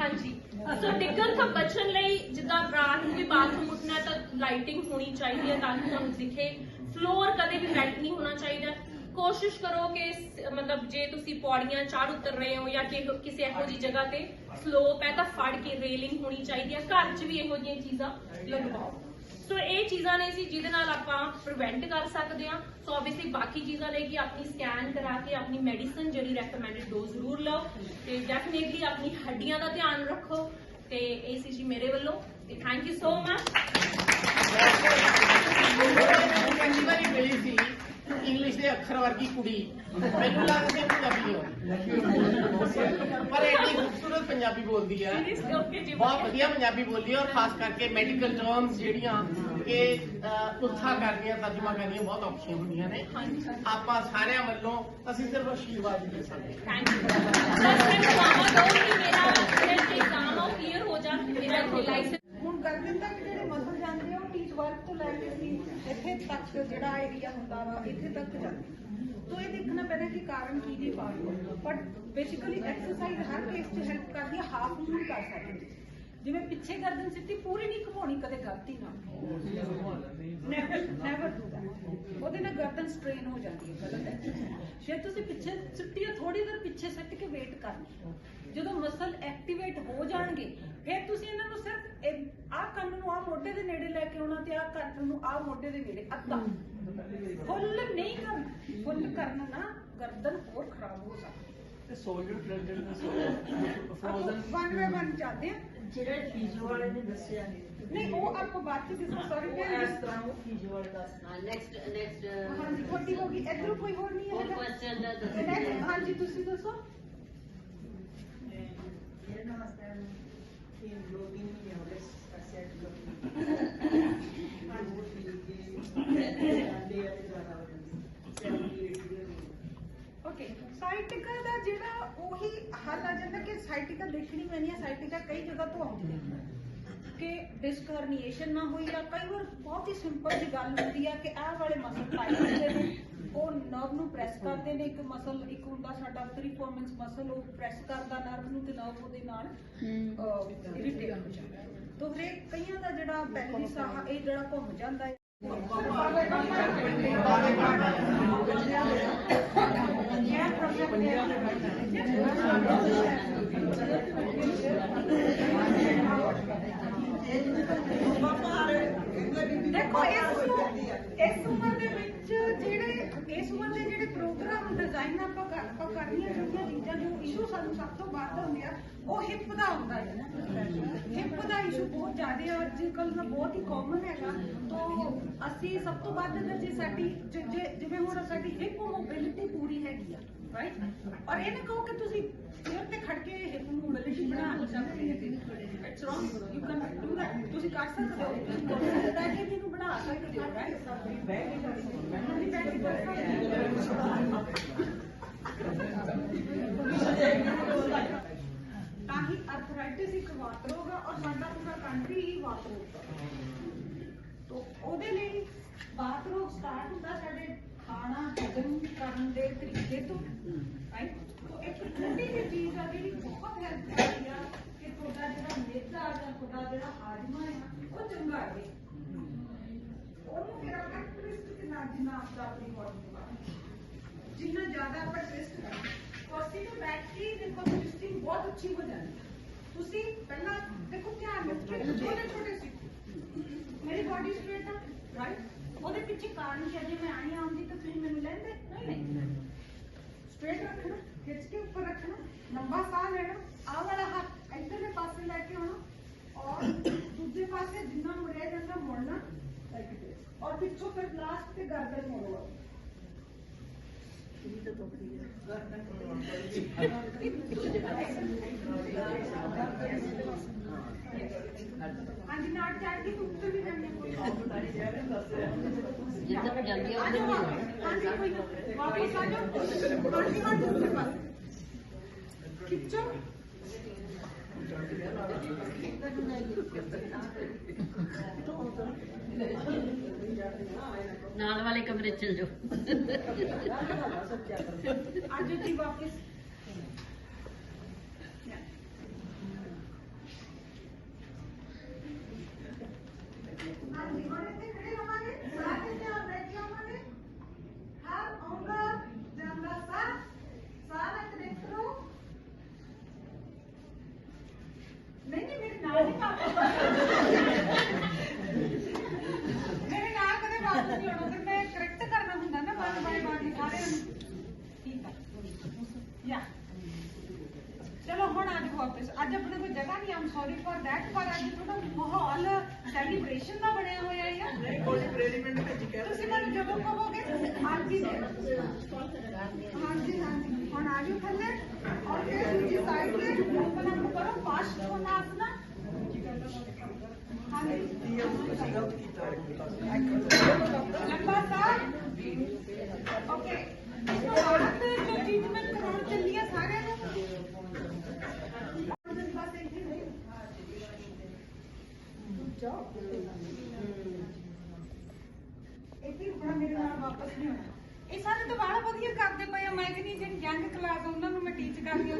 ਹਾਂਜੀ। ਸੋ ਡਿੱਗਣ ਤੋਂ ਬਚਣ ਲਈ ਜਿੱਦਾਂ ਰਾਤ ਨੂੰ ਵੀ ਬਾਥਰੂਮ ਉੱਠਣਾ ਤਾਂ ਲਾਈਟਿੰਗ ਹੋਣੀ ਚਾਹੀਦੀ ਹੈ ਤਾਂ ਕਿ ਤੁਹਾਨੂੰ ਦਿਖੇ। ਫਲੋਰ ਕਦੇ ਵੀ ਵੈਟ ਨਹੀਂ ਹੋਣਾ ਚਾਹੀਦਾ। ਕੋਸ਼ਿਸ਼ ਕਰੋ ਕਿ ਮਤਲਬ ਜੇ ਤੁਸੀਂ ਪੌੜੀਆਂ ਚੜ੍ਹ ਉਤਰ ਰਹੇ ਹੋ ਜਾਂ ਕਿ ਕਿਸੇ ਇਹੋ ਜਿਹੀ ਜਗ੍ਹਾ ਤੇ ਸਲੋਪ ਹੈ ਤਾਂ ਫੜ ਕੇ ਰੇਲਿੰਗ ਹੋਣੀ ਚਾਹੀਦੀ ਹੈ। ਘਰ 'ਚ ਵੀ ਇਹੋ ਜਿਹੀਆਂ ਚੀਜ਼ਾਂ ਲਗਵਾਓ। ਸੋ ਇਹ ਚੀਜ਼ਾਂ ਨੇ ਸੀ ਜਿਹਦੇ ਨਾਲ ਆਪਾਂ ਪ੍ਰੀਵੈਂਟ ਕਰ ਸਕਦੇ ਹਾਂ। ਸੋ ਆਬਵੀਅਸਲੀ ਬਾਕੀ ਚੀਜ਼ਾਂ ਨੇ ਕਿ ਆਪਣੀ ਸਕੈਨ ਕਰਾ ਕੇ ਆਪਣੀ ਮੈਡੀਸਨ ਜਿਹੜੀ ਰეკਮੈਂਡਡ ਡੋਜ਼ ਜ਼ਰੂਰ ਲਓ। ਤੇ ਡੈਫੀਨੇਟਲੀ ਆਪਣੀ ਹੱਡੀਆਂ ਦਾ ਧਿਆਨ ਰੱਖੋ। ਤੇ ਇਹ ਸੀ ਜੀ ਮੇਰੇ ਵੱਲੋਂ। ਤੇ ਥੈਂਕ ਯੂ ਸੋ ਮਚ ਪਹਿਲੀ ਵਾਰੀ ਮਿਲੀ ਸੀ ਇੰਗਲਿਸ਼ ਦੇ ਅੱਖਰ ਵਰਗੀ ਕੁੜੀ ਮੈਨੂੰ ਲੱਗਦਾ ਕਿ ਪੰਜਾਬੀ ਹੋ ਪਰ ਐਡੀ ਖੂਬਸੂਰਤ ਪੰਜਾਬੀ ਬੋਲਦੀ ਹੈ ਓਕੇ ਜੀ ਬਹੁਤ ਵਧੀਆ ਪੰਜਾਬੀ ਬੋਲਦੀ ਹੈ ਔਰ ਖਾਸ ਕਰਕੇ ਮੈਡੀਕਲ ਟਰਮਸ ਜਿਹੜੀਆਂ ਇਹ ਅਹ, ਉਥਾ ਕਰਨੀਆਂ ਤਰਜਮਾ ਕਰਨੀਆਂ ਬਹੁਤ ਔਖੀਆਂ ਹੁੰਦੀਆਂ ਨੇ ਆਪਾਂ ਸਾਰਿਆਂ ਵੱਲੋਂ ਅਸੀਂ ਸਿਰਫ ਆਸ਼ੀਰਵਾਦ ਦੇ ਸਕਦੇ ਹਾਂ ਥੈਂਕ ਯੂ ਬਸ ਮੈਂ ਦੁਆਵਾਂ ਦਊਂ ਕਿ ਮੇਰਾ ਜਿਹੜਾ ਐਗਜ਼ਾਮ ਆ ਕਲੀਅਰ ਹੋ ਜਾ ਮੇਰਾ ਲਾਇਸੈਂਸ ਹੁਣ ਗਰਦਨ ਤੱਕ ਜਿਹੜੇ ਮਸਲ ਜਾਂਦੇ ਆ ਉਹ ਟੀਚ ਵਰਕ ਤੋਂ ਲੈ ਕੇ ਸੀ ਇੱਥੇ ਤੱਕ ਜਿਹੜਾ ਏਰੀਆ ਹੁੰਦਾ ਵਾ, ਇੱਥੇ ਤੱਕ ਜਾਂਦੇ। ਤੋ ਇਹ ਦੇਖਣਾ ਪੈਣਾ ਕਿ ਕਾਰਨ ਕੀ ਦੀ ਬਾਤ ਬਟ ਬੇਸਿਕਲੀ ਐਕਸਰਸਾਈਜ਼ ਹਰ ਕੇਸ 'ਚ ਹੈਲਪ ਕਰਦੀ ਹੈ ਹਾਫ ਮੂਵ ਕਰ ਸਕਦੇ ਜਿਵੇਂ ਪਿੱਛੇ ਗਰਦਨ ਸਿੱਧੀ ਪੂਰੀ ਨਹੀਂ ਘੁਮਾਉਣੀ ਕਦੇ ਗਲਤੀ ਨਾਲ। ਨੈਵਰ ਨੈਵਰ ਡੂ ਦੈਟ ਉਹਦੇ ਨਾਲ ਗਰਦਨ ਸਟ੍ਰੇਨ ਹੋ ਜਾਂਦੀ ਹੈ, ਗਲਤ ਹੈ। ਜੇ ਤੁਸੀਂ ਪਿੱਛੇ ਸਿੱਟੀ ਥੋੜੀ ਦੇਰ ਪਿੱਛੇ ਸੱਟ ਕੇ ਵੇਟ ਕਰਨੀ। ਜਦੋਂ ਮਸਲ ਐਕਟੀਵੇਟ ਹੋ ਜਾਣਗੇ ਫਿਰ ਤੁਸੀਂ ਇਹਨਾਂ ਨੂੰ ਸਿਰਫ ਆਹ ਕੰਨ ਨੂੰ ਆਹ ਮੋਢੇ ਦੇ ਨੇੜੇ ਲੈ ਕੇ ਆਉਣਾ ਤੇ ਆਹ ਕੰਨ ਨੂੰ ਆਹ ਮੋਢੇ ਦੇ ਨੇੜੇ ਅੱਧਾ। ਫੁੱਲ ਨਹੀਂ ਕਰਨਾ ਫੁੱਲ ਕਰਨਾ ਨਾ ਗਰਦਨ ਹੋਰ ਖਰਾਬ ਹੋ ਸਕਦੀ ਤੇ shoulder present frozen one by one ਚਾਹਦੇ ਆ। ਜਿਹੜੇ ਫੀਜ਼ੋ ਵਾਲੇ ਨੇ ਦੱਸਿਆ ਨਹੀਂ ਉਹ ਆਪਾਂ ਬਾਅਦ ਚ ਡਿਸਕਸ ਕਰਾਂਗੇ ਇਸ ਤਰ੍ਹਾਂ ਉਹ ਫੀਜ਼ੋ ਵਾਲੇ ਦੱਸਣਾ ਨੈਕਸਟ ਨੈਕਸਟ ਹਾਂਜੀ ਤੁਹਾਡੀ ਹੋ ਗਈ। ਇਧਰੋਂ ਕੋਈ ਹੋਰ ਨਹੀਂ ਹੋਰ ਹੈ ਕੁਐਸਚਨ ਦਾ ਹਾਂਜੀ ਤੁਸੀਂ ਦੱਸੋ। ਮੇਰੇ ਨਮਸਤੇ तीन दो तीन महीने हो गए सेट ਓਕੇ ਸਾਈਟਿਕਾ ਦਾ ਜਿਹੜਾ ਉਹੀ ਹੱਲ ਆ ਜਾਂਦਾ ਕਿ ਸਾਈਟਿਕਾ ਦੇਖਣੀ ਪੈਣੀ ਹੈ ਸਾਈਟਿਕਾ ਕਈ ਜਗ੍ਹਾ ਤੋਂ ਆਉਂਦੀ ਹੈ ਕਿ ਡਿਸਕ ਹਰਨੀਏਸ਼ਨ ਨਾ ਹੋਈ ਜਾਂ ਕਈ ਵਾਰ ਬਹੁਤ ਹੀ ਸਿੰਪਲ ਜੀ ਗੱਲ ਹੁੰਦੀ ਆ ਕਿ ਆਹ ਵਾਲੇ ਮਸਲ ਟਾਈਟ ਹੁੰਦੇ ਨੇ ਉਹ ਨਰਵ ਨੂੰ ਪ੍ਰੈਸ ਕਰਦੇ ਨੇ ਇੱਕ ਮਸਲ ਇੱਕ ਹੁੰਦਾ ਸਾਡਾ ਪਰਫਾਰਮੈਂਸ ਮਸਲ ਉਹ ਪ੍ਰੈਸ ਕਰਦਾ ਨਰਵ ਨੂੰ ਤੇ ਨਰਵ ਉਹਦੇ ਨਾਲ ਇਰੀਟੇਟ ਹੋ ਜਾਂਦਾ। ਤੋ ਹਰੇਕ ਕਈਆਂ ਦਾ ਜਿਹੜਾ ਪੈਲਵੀ ਸਾਹ ਇਹ ਜਿਹੜਾ ਘੁੰਮ ਜਾਂਦਾ ਹੈ ਦੇਖੋ ਇਸ ਨੂੰ ਇਸ ਉਮਰ ਦੇ ਵਿੱਚ ਜਿਹੜੇ ਇਸ ਉਮਰ ਦੇ ਜਿਹੜੇ ਪ੍ਰੋਗਰਾਮ ਡਿਜ਼ਾਈਨ ਆਪਾਂ ਕਰ ਆਪਾਂ ਕਰਨੀਆਂ ਜਿਹੜੀਆਂ ਚੀਜ਼ਾਂ ਜੋ ਇਸ਼ੂ ਸਾਨੂੰ ਸਭ ਤੋਂ ਵੱਧ ਹੁੰਦੇ ਆ ਉਹ ਹਿਪ ਦਾ ਹੁੰਦਾ ਹੈ ਹਿਪ ਦਾ ਇਸ਼ੂ ਬਹੁਤ ਜ਼ਿਆਦਾ ਹੈ ਅੱਜ ਕੱਲ੍ਹ ਦਾ ਬਹੁਤ ਹੀ ਕਾਮਨ ਹੈਗਾ। ਤੋਂ ਅਸੀਂ ਸਭ ਤੋਂ ਵੱਧ ਅਗਰ ਜੇ ਸਾਡੀ, ਜੇ- ਜੇ- ਜਿਵੇਂ ਹੁਣ ਸਾਡੀ ਹਿਪ ਮੋਬਿਲਿਟੀ ਪੂਰੀ ਹੈਗੀ ਆ ਰਾਈਟ ਔਰ ਇਹ ਨਾ ਕਹੋ ਕਿ ਤੁਸੀਂ ਚੇਅਰ ਤੇ ਖੜ ਕੇ ਹਿਪ ਮੋਬਿਲਿਟੀ ਬਣਾ ਨਹੀਂ it's wrong you can do that ਤੁਸੀਂ ਕਰ ਸਕਦੇ ਹੋ। ਤੁਸੀਂ ਕੁਰਸੀ ਤੇ ਵੀ ਇਹਨੂੰ ਬਣਾ ਸਕਦੇ ਹੋ ਰਾਈਟ ਬੈਠ ਕੇ ਕਰ ਸਕਦੇ ਹੋ। ਬੈਠ ਕੇ ਕਰ ਸਕਦੇ ਹੋ ਤਾਂ ਹੀ ਅਰਥਰਾਈਟਿਸ ਇੱਕ ਵਾਤ ਰੋਗਾ ਔਰ ਸਾਡਾ ਪੂਰਾ ਕੰਟਰੀ ਹੀ ਵਾਤ ਰੋਗ ਦਾ ਤੋ ਉਹਦੇ ਲਈ ਬਾਤ ਰੋਗ ਸਟਾਰਟ ਹੁੰਦਾ ਸਾਡੇ ਖਾਣਾ ਹਜਮ ਕਰਨ ਦੇ ਤਰੀਕੇ ਤੋਂ ਰਾਈਟ ਤੋ ਇੱਕ ਛੋਟੀ ਜਿਹੀ ਚੀਜ਼ ਆ ਜਿਹੜੀ ਬਹੁਤ ਹੈਲਪ ਕਰਦੀ ਆ ਕਿ ਤੁਹਾਡਾ ਜਿਹੜਾ ਮੇਦਾ ਜਾਂ ਤੁਹਾਡਾ ਜਿਹੜਾ ਹਾਜ਼ਮਾ ਹੈ ਉਹ ਚੰਗਾ ਰਹੇ ਉਹਨੂੰ ਫਿਰ ਆਪਾਂ ਟਵਿਸਟ ਕਿੰਨਾ ਜਿੰਨਾ ਆਪਦਾ ਆਪਣੀ ਬੋਡੀ ਨੂੰ ਜਿੰਨਾ ਜ਼ਿਆਦਾ ਆਪਾਂ ਟਵਿਸਟ ਕਰਾਂਗੇ ਕੁਰਸੀ ਤੇ ਬੈਠ ਕੇ ਦੇਖੋ ਟਵਿਸਟਿੰਗ ਬਹੁਤ ਅੱਛੀ ਹੋ ਜਾਂਦੀ ਹੈ ਤੁਸੀਂ ਪਹਿਲਾਂ ਦੇਖੋ ਧਿਆਨ ਰੱਖੋ ਛੋਟੇ ਛੋਟੇ ਸਿੱਖੋ ਮੇਰੀ ਬਾਡੀ ਸਟ੍ਰੇਟ ਆ ਰਾਈਟ ਉਹਦੇ ਪਿੱਛੇ ਕਾਰਨ ਕਿ ਅਜੇ ਮੈਂ ਆਈ ਆਉਂਦੀ ਤਾਂ ਤੁਸੀਂ ਮੈਨੂੰ ਲੈਂਦੇ? ਨਹੀਂ ਨਹੀਂ। ਸਟ੍ਰੇਟ ਰੱਖਣਾ ਖਿੱਚ ਕੇ ਉੱਪਰ ਰੱਖਣਾ ਲੰਬਾ ਸਾਹ ਲੈਣਾ ਆਹ ਵਾਲਾ ਹੱਥ ਇੱਧਰਲੇ ਪਾਸੇ ਲੈ ਕੇ ਆਉਣਾ ਔਰ ਦੂਜੇ ਪਾਸੇ ਜਿੰਨਾ ਮੁੜਿਆ ਜਾਂਦਾ ਮੁੜਨਾ like this। ਔਰ ਪਿੱਛੋਂ ਫਿਰ ਲਾਸਟ ਤੇ ਗਰਦਨ ਮੋੜੋ। ਹਾਂਜੀ ਨਾਲ ਚੜ ਕੇ ਉੱਤਰ ਵੀ ਕਰਨੀ ਕੋਈ ਜਿੱਦਾਂ ਜਾਂਦੀ ਆ ਆ। ਜਾਓ ਹਾਂਜੀ ਕੋਈ ਨਾ। ਵਾਪਸ ਆ ਜਾਓ। ਹਾਂਜੀ ਹਾਂਜੀ ਉੱਤਰ ਬਸ। ਖਿੱਚੋ। ਨਾਲ ਵਾਲੇ ਕਮਰੇ ਚ ਚਲ ਜਾਓ। ਜਾਓ ਜੀ ਵਾਪਸ। ਨਹੀਂ ਨਹੀਂ ਮੇਰੇ ਨਾਲ ਨਹੀਂ ਪਾਪਾ ਮੇਰੇ ਨਾਲ ਕਦੇ ਵਾਪਸ ਨਹੀਂ ਆਉਣਾ ਫਿਰ ਮੈਂ ਕਰੈਕਟ ਕਰਨਾ ਹੁੰਦਾ ਨਾ ਬਾਰ ਬਾਰ ਬਾਰ ਸਾਰਿਆਂ ਨੂੰ ਠੀਕ ਆ ਯਾ ਚਲੋ ਹੁਣ ਅੱਜ ਵਾਪਸ ਅੱਜ ਆਪਣੇ ਕੋਲ ਜਗ੍ਹਾ ਨਹੀਂ ਆਮ ਸੌਰੀ ਫॉर दैट ਪਰ ਅੱਜ ਤੁਹਾਡਾ ਮਾਹੌਲ ਸੈਲੀਬ੍ਰੇਸ਼ਨ ਦਾ ਬਣਿਆ ਹੋਇਆ ਹੈ ਨਹੀਂ ਕੋਈ ਪ੍ਰੈਲੀਮੈਂਟ ਵਿੱਚ ਕਹਿ ਤੁਸੀਂ ਮੈਨੂੰ ਜਦੋਂ ਕਹੋਗੇ ਹਾਂਜੀ ਹਾਂਜੀ ਹਾਂਜੀ। ਹੁਣ ਆ ਜਾਓ ਥੱਲੇ। ਔਰ ਫਿਰ ਦੂਜੀ ਸਾਈਡ ਤੇ ਆਪਣਾ ਕਰੋ ਫਾਸਟ ਹੋਣਾ ਆਪਣਾ। ਹਾਂਜੀ। ਲੰਬਾ ਸਾਹ। ਓਕੇ ਇਸ ਤੋਂ ਬਾਅਦ ਮੈਂ ਟ੍ਰੀਟਮੈਂਟ ਕਰਾਉਣ ਚੱਲੀ ਆ ਸਾਰੇ। ਇੱਥੇ ਰੁਕਣਾ ਮੇਰੇ ਨਾਲ ਵਾਪਸ ਨਹੀਂ ਆਉਣਾ ਇਹ ਸਾਰੇ ਤਾਂ ਬੜਾ ਵਧੀਆ ਕਰਦੇ ਪਏ ਆ। ਮੈਂ ਕਹਿੰਦੀ ਜਿਹੜੀ ਯੰਗ ਕਲਾਸ ਉਹਨਾਂ ਨੂੰ ਮੈਂ ਟੀਚ ਕਰਦੀ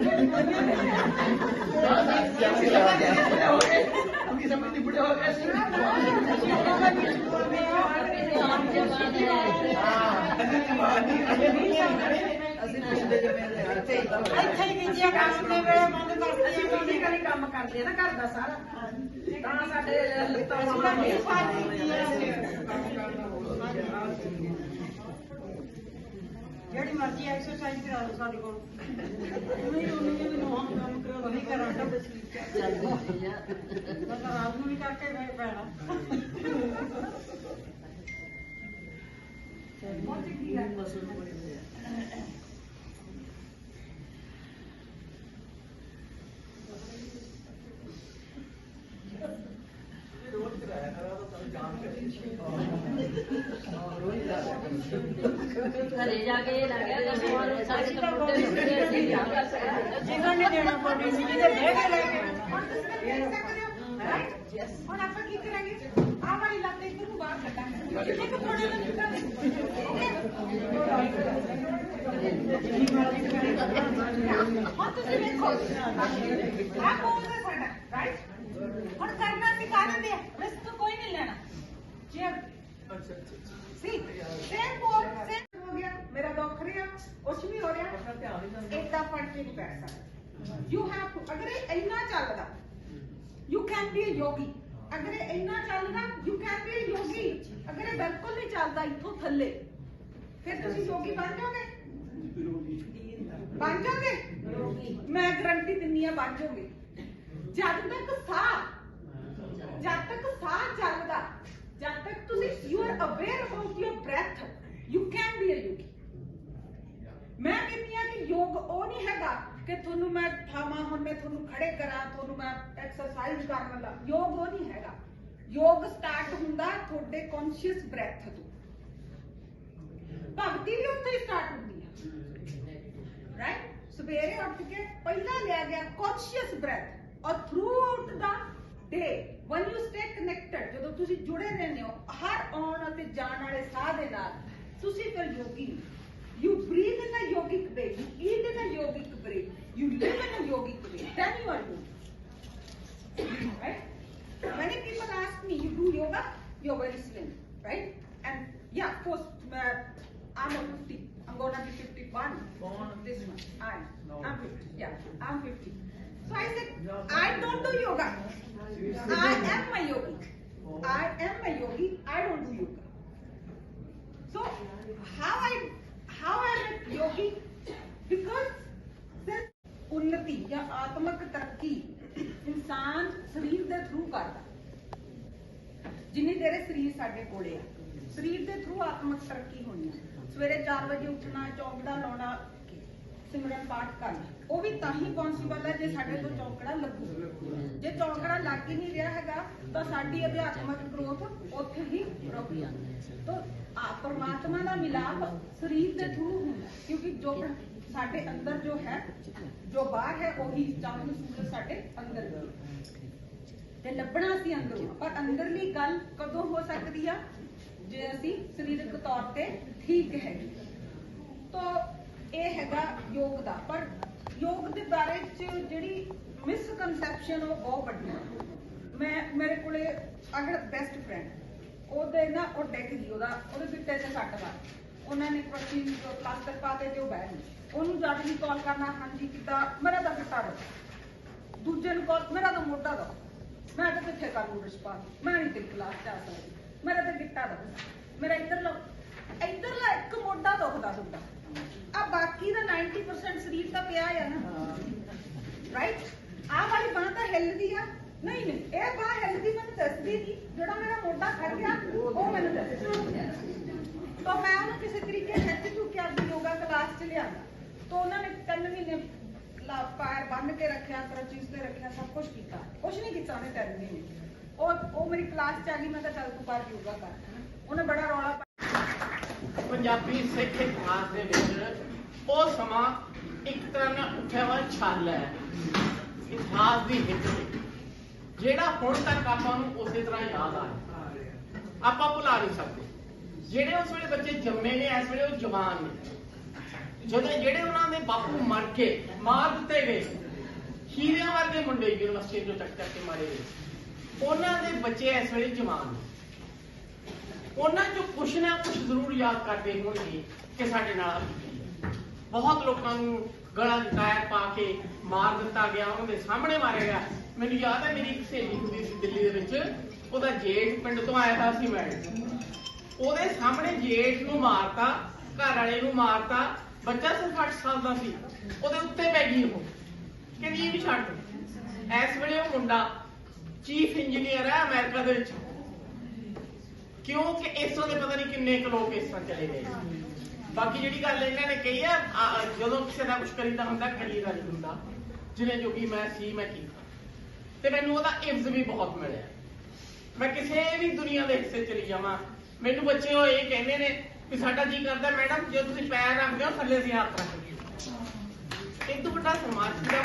ਇੱਥੇ ਹੀ ਨਿੱਜੀਆਂ ਕੰਮ ਦੇ ਵੇਲੇ ਬੰਦ ਕਰਦੇ ਆ। ਕੋਈ ਕਰੀ ਕੰਮ ਕਰਦੇ ਆ ਨਾ ਘਰ ਦਾ ਸਾਰਾ। ਤਾਂ ਸਾਡੇ ਲੱਤਾਂ ਵਾਲਾ ਨਹੀਂ ਜਿਹੜੀ ਮਰਜ਼ੀ ਐਕਸਰਸਾਈਜ਼ ਕਰਾ ਲਓ ਸਾਡੇ ਕੋਲ। ਨਹੀਂ ਉਹਨੇ ਕਿ ਮੈਨੂੰ ਆਮ ਕੰਮ ਕਰਾ ਦੋ ਨਹੀਂ ਕਰਾਂ ਤਾਂ ਮੈਂ ਤਾਂ ਰਾਤ ਨੂੰ ਵੀ ਕਰਕੇ ਮੈਂ ਪੈਣਾ। ਘਰੇ ਜਾ ਕੇ ਇਹ ਲੱਗਿਆ ਤਾਂ ਸਵਾਲ ਸਾਡੇ ਕੰਪਿਊਟਰ ਹੁੰਦੇ ਅਸੀਂ ਕੀ ਕਰ ਸਕਦੇ ਜਿਗਰ ਨਹੀਂ ਦੇਣਾ ਪੌੜੀ ਸੀ ਜਿਹਦੇ ਬਹਿ ਕੇ ਲੈ ਕੇ। ਹੁਣ ਆਪਾਂ ਕੀ ਕਰਾਂਗੇ? ਆਹ ਵਾਲੀ ਲੱਤ ਇੱਧਰ ਨੂੰ ਬਾਹਰ ਕੱਢਾਂਗੇ। ਇੱਕ ਥੋੜਾ ਜਿਹਾ ਨਿਕਾਲ ਹੁਣ ਤੁਸੀਂ ਵੇਖੋ ਆਹ ਪੋਜ਼ ਹੈ ਸਾਡਾ ਰਾਈਟ ਹੁਣ ਕਰਨਾ ਸਿਖਾ ਦਿੰਦੇ ਆ ਰਿਸਕ ਕੋਈ ਨਹੀਂ ਲੈਣਾ। ਚੇਅਰ ਸੀ ਸੇਮ ਪੋਜ਼ ਸੇਮ ਹੋ ਗਿਆ ਮੇਰਾ ਦੁੱਖ ਰਿਹਾ ਕੁਛ ਵੀ ਹੋ ਰਿਹਾ ਏਦਾਂ ਫੜ ਕੇ ਨਹੀਂ ਬੈਠ ਸਕਦਾ ਯੂ ਹੈਵ ਟੂ ਅਗਰ ਇਹ ਇੰਨਾ ਚੱਲਦਾ you can be a yogi ਅਗਰ ਇਹ ਇੰਨਾ ਚੱਲਦਾ you can be a yogi ਅਗਰ ਇਹ ਬਿਲਕੁਲ ਨਹੀਂ ਚੱਲਦਾ ਇੱਥੋਂ ਥੱਲੇ ਫਿਰ ਤੁਸੀਂ ਯੋਗੀ ਬਣ ਜਾਓਗੇ ਬਣ ਜਾਓਗੇ ਮੈਂ ਗਰੰਟੀ ਦਿੰਨੀ ਆ ਬਣ ਜਾਓਗੇ ਜਦ ਤੱਕ ਸਾਹ ਜਦ ਤੱਕ ਸਾਹ ਚੱਲਦਾ ਜਦ ਤੱਕ ਤੁਸੀਂ you are aware about your breath you can be a yogi ਮੈਂ ਕਹਿੰਦੀ ਆ ਕਿ ਯੋਗ ਉਹ ਨਹੀਂ ਹੈਗਾ ਕਿ ਤੁਹਾਨੂੰ ਮੈਂ ਥਾਵਾਂ ਹੁਣ ਮੈਂ ਤੁਹਾਨੂੰ ਖੜੇ ਕਰਾਂ ਤੁਹਾਨੂੰ ਮੈਂ ਐਕਸਰਸਾਈਜ਼ ਕਰਨ ਲਾ ਯੋਗ ਉਹ ਨਹੀਂ ਹੈਗਾ ਯੋਗ ਸਟਾਰਟ ਹੁੰਦਾ ਤੁਹਾਡੇ ਕੌਨਸ਼ੀਅਸ ਬ੍ਰੈਥ ਤੋਂ ਭਗਤੀ ਵੀ ਉੱਥੇ ਹੀ ਸਟਾਰਟ ਹੁੰਦੀ ਹੈ ਰਾਈਟ ਸਵੇਰੇ ਉੱਠ ਕੇ ਪਹਿਲਾਂ ਲਿਆ ਗਿਆ ਕੌਨਸ਼ੀਅਸ ਬ੍ਰੈਥ ਔਰ throughout the day one you stay connected ਜਦੋਂ ਤੁਸੀਂ ਜੁੜੇ ਰਹਿੰਦੇ ਹੋ ਹਰ ਆਉਣ ਅਤੇ ਜਾਣ ਵਾਲੇ ਸਾਹ ਦੇ ਨਾਲ ਤੁਸੀਂ ਫਿਰ ਯੋਗੀ You breathe in a yogic way. You eat in a yogic way. You live in a yogic way. Then you are yogic. Right? Many people ask me, you do yoga? Yoga is slim. Right? And yeah, of course, uh, I'm a 50. I'm gonna be 51 this month. I'm, I'm 50. Yeah, I'm 50. So I said, I don't do yoga. I am my yogi. I am my yogi. I don't do yoga. So how I how I am yogi? Because self ਉન્નਤੀ ਜਾਂ ਆਤਮਿਕ ਤਰੱਕੀ ਇਨਸਾਨ ਸਰੀਰ ਦੇ through ਕਰਦਾ ਜਿੰਨੀ ਦੇਰੇ ਸਰੀਰ ਸਾਡੇ ਕੋਲੇ ਆ ਸਰੀਰ ਦੇ ਥਰੂ ਆਤਮਿਕ ਤਰੱਕੀ ਹੋਣੀ ਆ ਸਵੇਰੇ 4 ਵਜੇ ਉੱਠਣਾ ਚੌਕੜਾ ਲਾਉਣਾ ਸਿਮਰਨ ਪਾਠ ਕਰਨਾ ਉਹ ਵੀ ਤਾਂ ਹੀ ਪੋਸੀਬਲ ਹੈ ਜੇ ਸਾਡੇ ਤੋਂ ਚੌਕੜਾ ਲੱਗੂ। ਜੇ ਚੌਕੜਾ ਲੱਗ ਹੀ ਨਹੀਂ ਰਿਹਾ ਹੈਗਾ, ਤਾਂ ਸਾਡੀ ਅਧਿਆਤਮਕ ਗ੍ਰੋਥ ਉੱਥੇ ਹੀ ਰੁਕ ਜਾਂਦੀ ਹੈ। ਤਾਂ ਆ ਪਰਮਾਤਮਾ ਦਾ ਮਿਲਾਪ ਸਰੀਰ ਦੇ ਥਰੂ ਹੁੰਦਾ ਕਿਉਂਕਿ ਜੋ ਸਾਡੇ ਅੰਦਰ ਜੋ ਹੈ, ਜੋ ਬਾਹਰ ਹੈ, ਉਹੀ ਚੰਦ ਸੂਰਜ ਸਾਡੇ ਅੰਦਰ ਹੈ। ਤੇ ਲੱਭਣਾ ਸੀ ਅੰਦਰੋਂ, ਪਰ ਅੰਦਰਲੀ ਗੱਲ ਕਦੋਂ ਹੋ ਸਕਦੀ ਆ? ਜੇ ਅਸੀਂ ਸਰੀਰਕ ਤੌਰ ਤੇ ਠੀਕ ਹੈ ਤਾਂ ਇਹ ਹੈਗਾ ਯੋਗ ਦਾ, ਪਰ ਯੋਗ ਦੇ ਬਾਰੇ ਚ ਜਿਹੜੀ ਮਿਸਕਨਸੈਪਸ਼ਨ ਉਹ ਬਹੁਤ ਵੱਡੀ ਹੈ। ਮੈਂ, ਮੇਰੇ ਕੋਲੇ ਅਗਰ ਬੈਸਟ ਫਰੈਂਡ ਉਹਦੇ ਨਾ, ਉਹ ਡੈਕ ਗਈ, ਉਹਦਾ, ਉਹਦੇ ਪਿੱਟੇ ਤੇ ਸੱਟ ਲੱਗ ਉਹਨਾਂ ਨੇ ਪ੍ਰੋਟੀਨ ਪਲਾਸਟਰ ਪਾ ਕੇ ਤੇ ਉਹ ਬਹਿ ਗਈ। ਉਹਨੂੰ ਜਦ ਵੀ ਕਾਲ ਕਰਨਾ, ਹਾਂਜੀ, ਕਿੱਦਾਂ? ਮੇਰਾ ਤਾਂ ਫਿੱਟਾ ਦੋ ਦੂਜੇ ਨੂੰ ਕਾਲ ਮੇਰਾ ਤਾਂ ਮੋਢਾ ਦੋ ਮੈਂ ਤਾਂ ਕਿੱਥੇ ਕਰ ਲੂ ਮੈਂ ਨਹੀਂ ਤੇਰੀ ਕਲਾਸ ਚ ਆ ਸਕਦੀ। ਮੇਰਾ ਤਾਂ ਗਿੱਟਾ ਦੋ ਮੇਰਾ ਇੱਧਰ ਲਾ ਇੱਧਰ ਲਾ ਇੱਕ ਮੋਢਾ ਦੁਖਦਾ ਹੁੰਦਾ ਆ ਬਾਕੀ ਦਾ 90% ਸਰੀਰ ਤਾਂ ਪਿਆ ਆ ਨਾ ਰਾਈਟ ਆ ਵਾਲੀ ਬਾਹ ਤਾਂ ਹਿੱਲਦੀ ਆ ਨਹੀਂ ਨਹੀਂ ਇਹ ਬਾਹ ਹਿੱਲਦੀ ਮੈਨੂੰ ਦੱਸਦੀ ਨਹੀਂ ਜਿਹੜਾ ਮੇਰਾ ਮੋਢਾ ਖੜ ਗਿਆ ਉਹ ਮੈਨੂੰ ਦੱਸਦਾ ਤਾਂ ਮੈਂ ਉਹਨੂੰ ਕਿਸੇ ਤਰੀਕੇ ਖਿੱਚ ਚੁੱਕਿਆ ਆਪਣੀ ਯੋਗਾ ਕਲਾਸ ਚ ਲਿਆਂਦਾ ਤਾਂ ਉਹਨਾਂ ਨੇ ਤਿੰਨ ਮਹੀਨੇ ਲਾ ਪੈਰ ਬੰਨ ਕੇ ਰੱਖਿਆ ਕਰਚੀਸ ਤੇ ਰੱਖਿਆ ਸਭ ਕੁਝ ਕੀਤਾ ਕੁਝ ਨਹੀਂ ਕੀਤਾ ਉਹਨੇ ਤਿੰਨ ਮਹੀਨੇ ਉਹ ਉਹ ਮੇਰੀ ਕਲਾਸ ਚ ਆ ਗਈ ਮੈਂ ਕਿਹਾ ਚੱਲ ਤੂੰ ਕਰ ਯੋਗਾ ਕਰ ਉਹਨੇ ਬੜਾ ਰੌਲਾ ਪਾਇਆ ਪੰਜਾਬੀ ਸਿੱਖ ਇਤਿਹਾਸ ਦੇ ਵਿੱਚ ਉਹ ਸਮਾਂ ਇੱਕ ਤਰ੍ਹਾਂ ਨਾਲ ਉੱਠਿਆ ਹੋਇਆ ਛਾਲ ਹੈ। ਇਤਿਹਾਸ ਦੀ ਹਿੱਟ ਜਿਹੜਾ ਹੁਣ ਤੱਕ ਆਪਾਂ ਨੂੰ ਉਸੇ ਤਰ੍ਹਾਂ ਯਾਦ ਆ ਰਿਹਾ। ਆਪਾਂ ਭੁਲਾ ਨਹੀਂ ਸਕਦੇ। ਜਿਹੜੇ ਉਸ ਵੇਲੇ ਬੱਚੇ ਜੰਮੇ ਨੇ, ਇਸ ਵੇਲੇ ਉਹ ਜਵਾਨ ਨੇ। ਜਦੋਂ ਜਿਹੜੇ ਉਹਨਾਂ ਦੇ ਬਾਪੂ ਮਰ ਕੇ ਮਾਰ ਦਿੱਤੇ ਗਏ, ਹੀਰਿਆਂ ਵਰਗੇ ਮੁੰਡੇ ਯੂਨੀਵਰਸਿਟੀ ਤੋਂ ਚੱਕ ਚੱਕ ਕੇ ਮਾਰੇ ਗਏ, ਉਹਨਾਂ ਦੇ ਬੱਚੇ ਇਸ ਵੇਲੇ ਜਵਾਨ ਨੇ। ਉਹਨਾਂ ਚੋਂ ਕੁਛ ਨਾ ਕੁਛ ਜ਼ਰੂਰ ਯਾਦ ਕਰਦੇ ਹੋਣਗੇ ਕਿ ਸਾਡੇ ਨਾਲ ਬਹੁਤ ਲੋਕਾਂ ਨੂੰ ਗਲਾ ਟਾਇਰ ਪਾ ਕੇ ਮਾਰ ਦਿੱਤਾ ਗਿਆ ਉਹਨਾਂ ਦੇ ਸਾਹਮਣੇ ਮਾਰਿਆ ਗਿਆ। ਮੈਨੂੰ ਯਾਦ ਹੈ ਮੇਰੀ ਇੱਕ ਸਹੇਲੀ ਹੁੰਦੀ ਸੀ ਦਿੱਲੀ ਦੇ ਵਿੱਚ, ਉਹਦਾ ਜੇਠ ਪਿੰਡ ਤੋਂ ਆਇਆ ਤਾਂ ਸੀ ਮੈਂ। ਉਹਦੇ ਸਾਹਮਣੇ ਜੇਠ ਨੂੰ ਮਾਰਤਾ, ਘਰ ਵਾਲੇ ਨੂੰ ਮਾਰਤਾ, ਬੱਚਾ ਸਿਰਫ 8 ਸਾਲ ਦਾ ਸੀ। ਉਹਦੇ ਉੱਤੇ ਪੈ ਗਈ ਉਹ। ਕਹਿੰਦੀ, ਇਹ ਵੀ ਛੱਡ ਦਿਓ। ਇਸ ਵੇਲੇ ਉਹ ਮੁੰਡਾ ਚੀਫ ਇੰਜੀਨੀਅਰ ਹੈ ਅਮਰੀਕਾ ਦੇ ਵਿੱਚ। ਕਿਉਂਕਿ ਇਸ ਤੋਂ ਦੇ ਪਤਾ ਨਹੀਂ ਕਿੰਨੇ ਕੁ ਲੋਕ ਇਸ ਤਰ੍ਹਾਂ ਚਲੇ ਗਏ। ਬਾਕੀ ਜਿਹੜੀ ਗੱਲ ਇਹਨਾਂ ਨੇ ਕਹੀ ਹੈ ਜਦੋਂ ਕਿਸੇ ਦਾ ਕੁਝ ਕਰੀਦਾ ਹੁੰਦਾ ਕਰੀਦਾ ਨਹੀਂ ਹੁੰਦਾ। ਜਿਵੇਂ ਜੋਗੀ ਮੈਂ ਸੀ, ਮੈਂ ਕੀਤਾ ਤੇ ਮੈਨੂੰ ਉਹਦਾ ਇਫਜ਼ ਵੀ ਬਹੁਤ ਮਿਲਿਆ। ਮੈਂ ਕਿਸੇ ਵੀ ਦੁਨੀਆ ਦੇ ਹਿੱਸੇ ਚਲੀ ਜਾਵਾਂ। ਮੈਨੂੰ ਬੱਚੇ ਉਹ ਇਹ ਕਹਿੰਦੇ ਨੇ ਕਿ ਸਾਡਾ ਜੀ ਕਰਦਾ, ਮੈਡਮ, ਜੇ ਤੁਸੀਂ ਪੈਰ ਰੱਖਦੇ ਹੋ, ਥੱਲੇ ਅਸੀਂ ਹੱਥ ਰੱਖੀਏ ਇਹ ਤੋਂ ਵੱਡਾ ਸਮਾਜ ਦਾ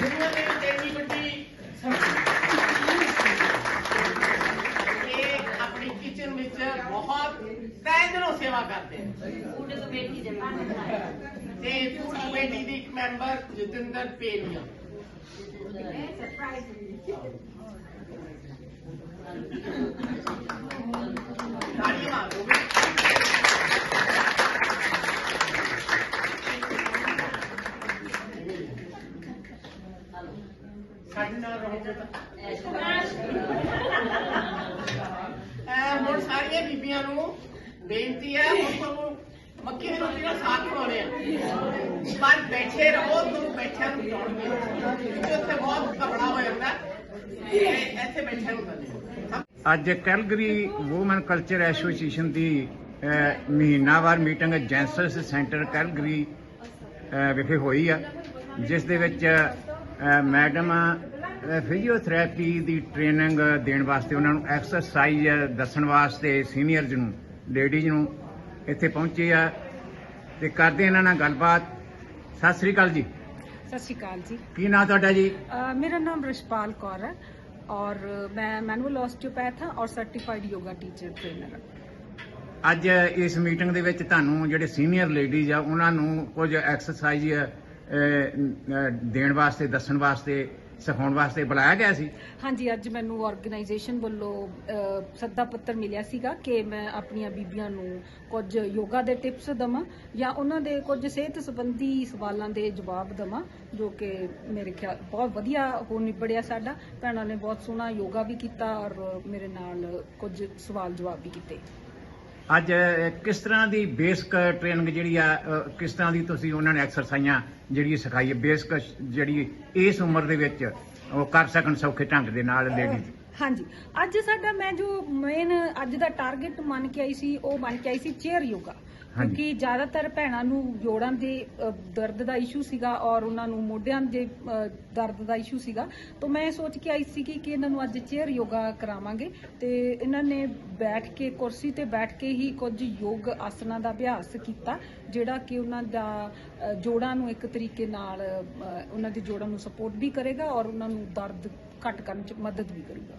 ਦੁਨੀਆ ਦੇ ਵਿੱਚ ਇੰਨੀ ਵੱਡੀ ਇਹ ਆਪਣੀ ਕਿਚਨ ਵਿੱਚ ਬਹੁਤ ਤਹਿ ਦਿਲੋਂ ਸੇਵਾ ਕਰਦੇ ਨੇ ਫੂਡ ਕਮੇਟੀ ਦੇ ਮੈਂਬਰ ਤੇ ਫੂਡ ਕਮੇਟੀ ਦੀ ਇੱਕ ਮੈਂਬਰ ਜਤਿੰਦਰ ਪੇਲੀਆ ਤਾੜੀਆਂ ਮਾਰੋ ਸਾਡੇ ਨਾਲ ਰਹੋਗੇ ਤਾਂ ਐ ਹੁਣ ਸਾਰੀਆਂ ਬੀਬੀਆਂ ਨੂੰ ਬੇਨਤੀ ਹੈ, ਹੁਣ ਤੁਹਾਨੂੰ ਮੱਕੀ ਦੀ ਰੋਟੀ ਨਾਲ ਸਾਥ ਖਵਾਉਣੇ ਆ। ਪਰ ਬੈਠੇ ਰਹੋ ਤੁਹਾਨੂੰ ਬੈਠਿਆਂ ਨੂੰ ਟੋੜਦੇ ਉੱਥੇ ਬਹੁਤ ਕਪੜਾ ਹੋ ਜਾਂਦਾ ਇੱਥੇ ਬੈਠਿਆਂ ਨੂੰ ਕਰਦੇ ਅੱਜ ਕੈਲਗਰੀ ਔਮਨ ਕਲਚਰ ਐਸੋਸੀਏਸ਼ਨ ਦੀ ਮਹੀਨਾਵਾਰ ਮੀਟਿੰਗ ਜੈਂਸਰਸ ਸੈਂਟਰ ਕੈਲਗਰੀ ਵਿਖੇ ਹੋਈ ਆ, ਜਿਸ ਦੇ ਵਿੱਚ ਮੈਡਮ ਫਿਜ਼ੀਓਥੈਰੇਪੀ ਦੀ ਟ੍ਰੇਨਿੰਗ ਦੇਣ ਵਾਸਤੇ ਉਹਨਾਂ ਨੂੰ ਐਕਸਰਸਾਈਜ਼ ਦੱਸਣ ਵਾਸਤੇ ਸੀਨੀਅਰਜ਼ ਨੂੰ ਲੇਡੀਜ਼ ਨੂੰ ਇੱਥੇ ਪਹੁੰਚੇ ਆ ਤੇ ਕਰਦੇ ਇਹਨਾਂ ਨਾਲ ਗੱਲਬਾਤ। ਸਤਿ ਸ੍ਰੀ ਅਕਾਲ ਜੀ। ਸਤਿ ਸ਼੍ਰੀ ਅਕਾਲ ਜੀ। ਕੀ ਨਾਂ ਤੁਹਾਡਾ ਜੀ? ਅ, ਮੇਰਾ ਨਾਮ ਰਿਸ਼ਪਾਲ ਕੌਰ ਹੈ ਔਰ ਮੈਂ ਮੈਨੂਅਲ ਆਸਟੀਓਪੈਥ ਹਾਂ ਔਰ ਸਰਟੀਫਾਈਡ ਯੋਗਾ ਟੀਚਰ ਟ੍ਰੇਨਰ ਹਾਂ। ਅੱਜ ਇਸ ਮੀਟਿੰਗ ਦੇ ਵਿੱਚ ਤੁਹਾਨੂੰ ਜਿਹੜੇ ਸੀਨੀਅਰ ਲੇਡੀਜ਼ ਆ ਉਹਨਾਂ ਨੂੰ ਕੁਝ ਐਕਸਰਸਾਈਜ਼ ਦੇਣ ਵਾਸਤੇ ਦੱਸਣ ਵਾਸਤੇ ਸਿਖਾਉਣ ਵਾਸਤੇ ਬੁਲਾਇਆ ਗਿਆ ਸੀ। ਹਾਂਜੀ ਅੱਜ ਮੈਨੂੰ ਆਰਗੇਨਾਈਜੇਸ਼ਨ ਵੱਲੋਂ ਅ, ਸੱਦਾ ਪੱਤਰ ਮਿਲਿਆ ਸੀਗਾ ਕਿ ਮੈਂ ਆਪਣੀਆਂ ਬੀਬੀਆਂ ਨੂੰ ਕੁਝ ਯੋਗਾ ਦੇ ਟਿਪਸ ਦਵਾਂ ਜਾਂ ਉਹਨਾਂ ਦੇ ਕੁਝ ਸਿਹਤ ਸੰਬੰਧੀ ਸਵਾਲਾਂ ਦੇ ਜਵਾਬ ਦਵਾਂ ਜੋ ਕਿ ਮੇਰੇ ਖਿਆਲ ਬਹੁਤ ਵਧੀਆ ਹੋ ਨਿਬੜਿਆ ਸਾਡਾ। ਭੈਣਾਂ ਨੇ ਬਹੁਤ ਸੋਹਣਾ ਯੋਗਾ ਵੀ ਕੀਤਾ ਔਰ ਮੇਰੇ ਨਾਲ ਕੁਝ ਸਵਾਲ ਜਵਾਬ ਵੀ ਕੀਤੇ। ਅੱਜ ਕਿਸ ਤਰ੍ਹਾਂ ਦੀ ਬੇਸਿਕ ਟ੍ਰੇਨਿੰਗ ਜਿਹੜੀ ਆ ਕਿਸ ਤਰ੍ਹਾਂ ਦੀ ਤੁਸੀਂ ਉਹਨਾਂ ਨੇ ਐਕਸਰਸਾਈਜ਼ਾਂ ਜਿਹੜੀ ਸਿਖਾਈ ਹੈ? ਬੇਸਿਕ ਜਿਹੜੀ ਇਸ ਉਮਰ ਦੇ ਵਿੱਚ ਉਹ ਕਰ ਸਕਣ ਸੌਖੇ ਢੰਗ ਦੇ ਨਾਲ ਲੇਡੀਜ਼ ਹਾਂਜੀ। ਅੱਜ ਸਾਡਾ ਮੈਂ ਜੋ ਮੇਨ ਅੱਜ ਦਾ ਟਾਰਗੇਟ ਮੰਨ ਕੇ ਆਈ ਸੀ ਉਹ ਮੰਨ ਕੇ ਆਈ ਸੀ ਚੇਅਰ ਯੋਗਾ ਹਾਂਜੀ। ਕਿਉਂਕਿ ਜ਼ਿਆਦਾਤਰ ਭੈਣਾਂ ਨੂੰ ਜੋੜਾਂ ਦੇ ਅ, ਦਰਦ ਦਾ ਇਸ਼ੂ ਸੀਗਾ ਔਰ ਉਹਨਾਂ ਨੂੰ ਮੋਢਿਆਂ ਦੇ ਅ, ਦਰਦ ਦਾ ਇਸ਼ੂ ਸੀਗਾ। ਤਾਂ ਮੈਂ ਸੋਚ ਕੇ ਆਈ ਸੀ ਕਿ ਇਹਨਾਂ ਨੂੰ ਅੱਜ ਚੇਅਰ ਯੋਗਾ ਕਰਾਵਾਂਗੇ ਤੇ ਇਹਨਾਂ ਨੇ ਬੈਠ ਕੇ ਕੁਰਸੀ ਤੇ ਬੈਠ ਕੇ ਹੀ ਕੁਝ ਯੋਗ ਆਸਨਾਂ ਦਾ ਅਭਿਆਸ ਕੀਤਾ ਜਿਹੜਾ ਕਿ ਉਹਨਾਂ ਦਾ ਅ, ਜੋੜਾਂ ਨੂੰ ਇੱਕ ਤਰੀਕੇ ਨਾਲ ਅ, ਉਹਨਾਂ ਦੇ ਜੋੜਾਂ ਨੂੰ ਸਪੋਰਟ ਵੀ ਕਰੇਗਾ ਔਰ ਉਹਨਾਂ ਨੂੰ ਦਰਦ ਘੱਟ ਕਰਨ ਚ ਮਦਦ ਵੀ ਕਰੇਗਾ।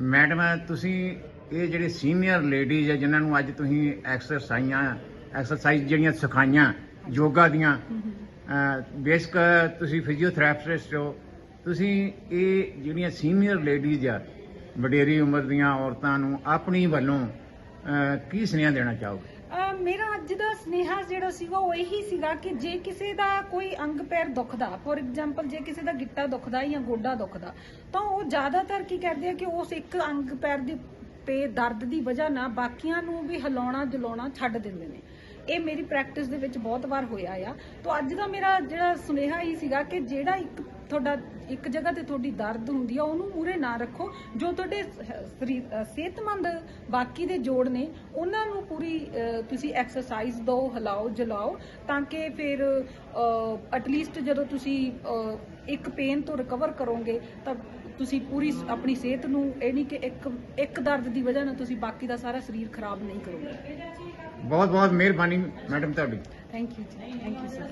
ਮੈਡਮ, ਤੁਸੀਂ ਇਹ ਜਿਹੜੇ ਸੀਨੀਅਰ ਲੇਡੀਜ਼ ਹੈ ਜਿਨ੍ਹਾਂ ਨੂੰ ਅੱਜ ਤੁਸੀਂ ਐਕਸਰਸਾਈਜ਼ਾਂ ਐਕਸਰਸਾਈਜ਼ ਜਿਹੜੀਆਂ ਸਿਖਾਈਆਂ, ਯੋਗਾ ਦੀਆਂ ਬੇਸਿਕ ਤੁਸੀਂ ਫਿਜ਼ੀਓਥੈਰੇਪਿਸਟ ਹੋ, ਤੁਸੀਂ ਇਹ ਜਿਹੜੀਆਂ ਸੀਨੀਅਰ ਲੇਡੀਜ਼ ਆ, ਵਡੇਰੀ ਉਮਰ ਦੀਆਂ ਔਰਤਾਂ ਨੂੰ ਆਪਣੀ ਵੱਲੋਂ ਕੀ ਸੁਨੇਹਾ ਦੇਣਾ ਚਾਹੋਗੇ? ਮੇਰਾ ਅੱਜ ਦਾ ਸਨੇਹਾ ਜਿਹੜਾ ਸੀਗਾ ਉਹ ਇਹੀ ਸੀਗਾ ਕਿ ਜੇ ਕਿਸੇ ਦਾ ਕੋਈ ਅੰਗ ਪੈਰ ਦੁਖਦਾ ਫੋਰ ਐਗਜ਼ਾਮਪਲ ਜੇ ਕਿਸੇ ਦਾ ਗਿੱਟਾ ਦੁਖਦਾ ਜਾਂ ਗੋਡਾ ਦੁਖਦਾ, ਤਾਂ ਉਹ ਜ਼ਿਆਦਾਤਰ ਕੀ ਕਰਦੇ ਆ ਕਿ ਉਸ ਇੱਕ ਅੰਗ ਪੈਰ ਦੀ ਪੇ ਦਰਦ ਦੀ ਵਜ੍ਹਾ ਨਾਲ ਬਾਕੀਆਂ ਨੂੰ ਵੀ ਹਿਲਾਉਣਾ ਜਲਾਉਣਾ ਛੱਡ ਦਿੰਦੇ ਨੇ। ਇਹ ਮੇਰੀ ਪ੍ਰੈਕਟਿਸ ਦੇ ਵਿੱਚ ਬਹੁਤ ਵਾਰ ਹੋਇਆ ਆ। ਤਾਂ ਅੱਜ ਦਾ ਮੇਰਾ ਜਿਹੜਾ ਸੁਨੇਹਾ ਹੀ ਸੀਗਾ ਕਿ ਜਿਹੜਾ ਇੱਕ ਤੁਹਾਡਾ ਇੱਕ ਜਗ੍ਹਾ ਤੇ ਤੁਹਾਡੀ ਦਰਦ ਹੁੰਦੀ ਆ, ਉਹਨੂੰ ਮੂਰੇ ਨਾ ਰੱਖੋ। ਜੋ ਤੁਹਾਡੇ ਸ- ਸਿਹਤਮੰਦ ਬਾਕੀ ਦੇ ਜੋੜ ਨੇ, ਉਹਨਾਂ ਨੂੰ ਪੂਰੀ ਤੁਸੀਂ ਐਕਸਰਸਾਈਜ਼ ਦਿਓ, ਹਿਲਾਓ, ਜਲਾਓ ਤਾਂ ਕਿ ਫਿਰ ਐਟਲੀਸਟ ਜਦੋਂ ਤੁਸੀਂ ਇੱਕ ਪੇਨ ਤੋਂ ਰਿਕਵਰ ਕਰੋਗੇ ਤਾਂ ਤੁਸੀਂ ਪੂਰੀ ਆਪਣੀ ਸਿਹਤ ਨੂੰ ਇਹ ਨਹੀਂ ਕਿ ਇੱਕ ਇੱਕ ਦਰਦ ਦੀ ਵਜ੍ਹਾ ਨਾਲ ਤੁਸੀਂ ਬਾਕੀ ਦਾ ਸਾਰਾ ਸਰੀਰ ਖਰਾਬ ਨਹੀਂ ਕਰੋਗੇ। ਬਹੁਤ ਬਹੁਤ ਮਿਹਰਬਾਨੀ ਮੈਡਮ ਤੁਹਾਡੀ। Thank you ji thank you sir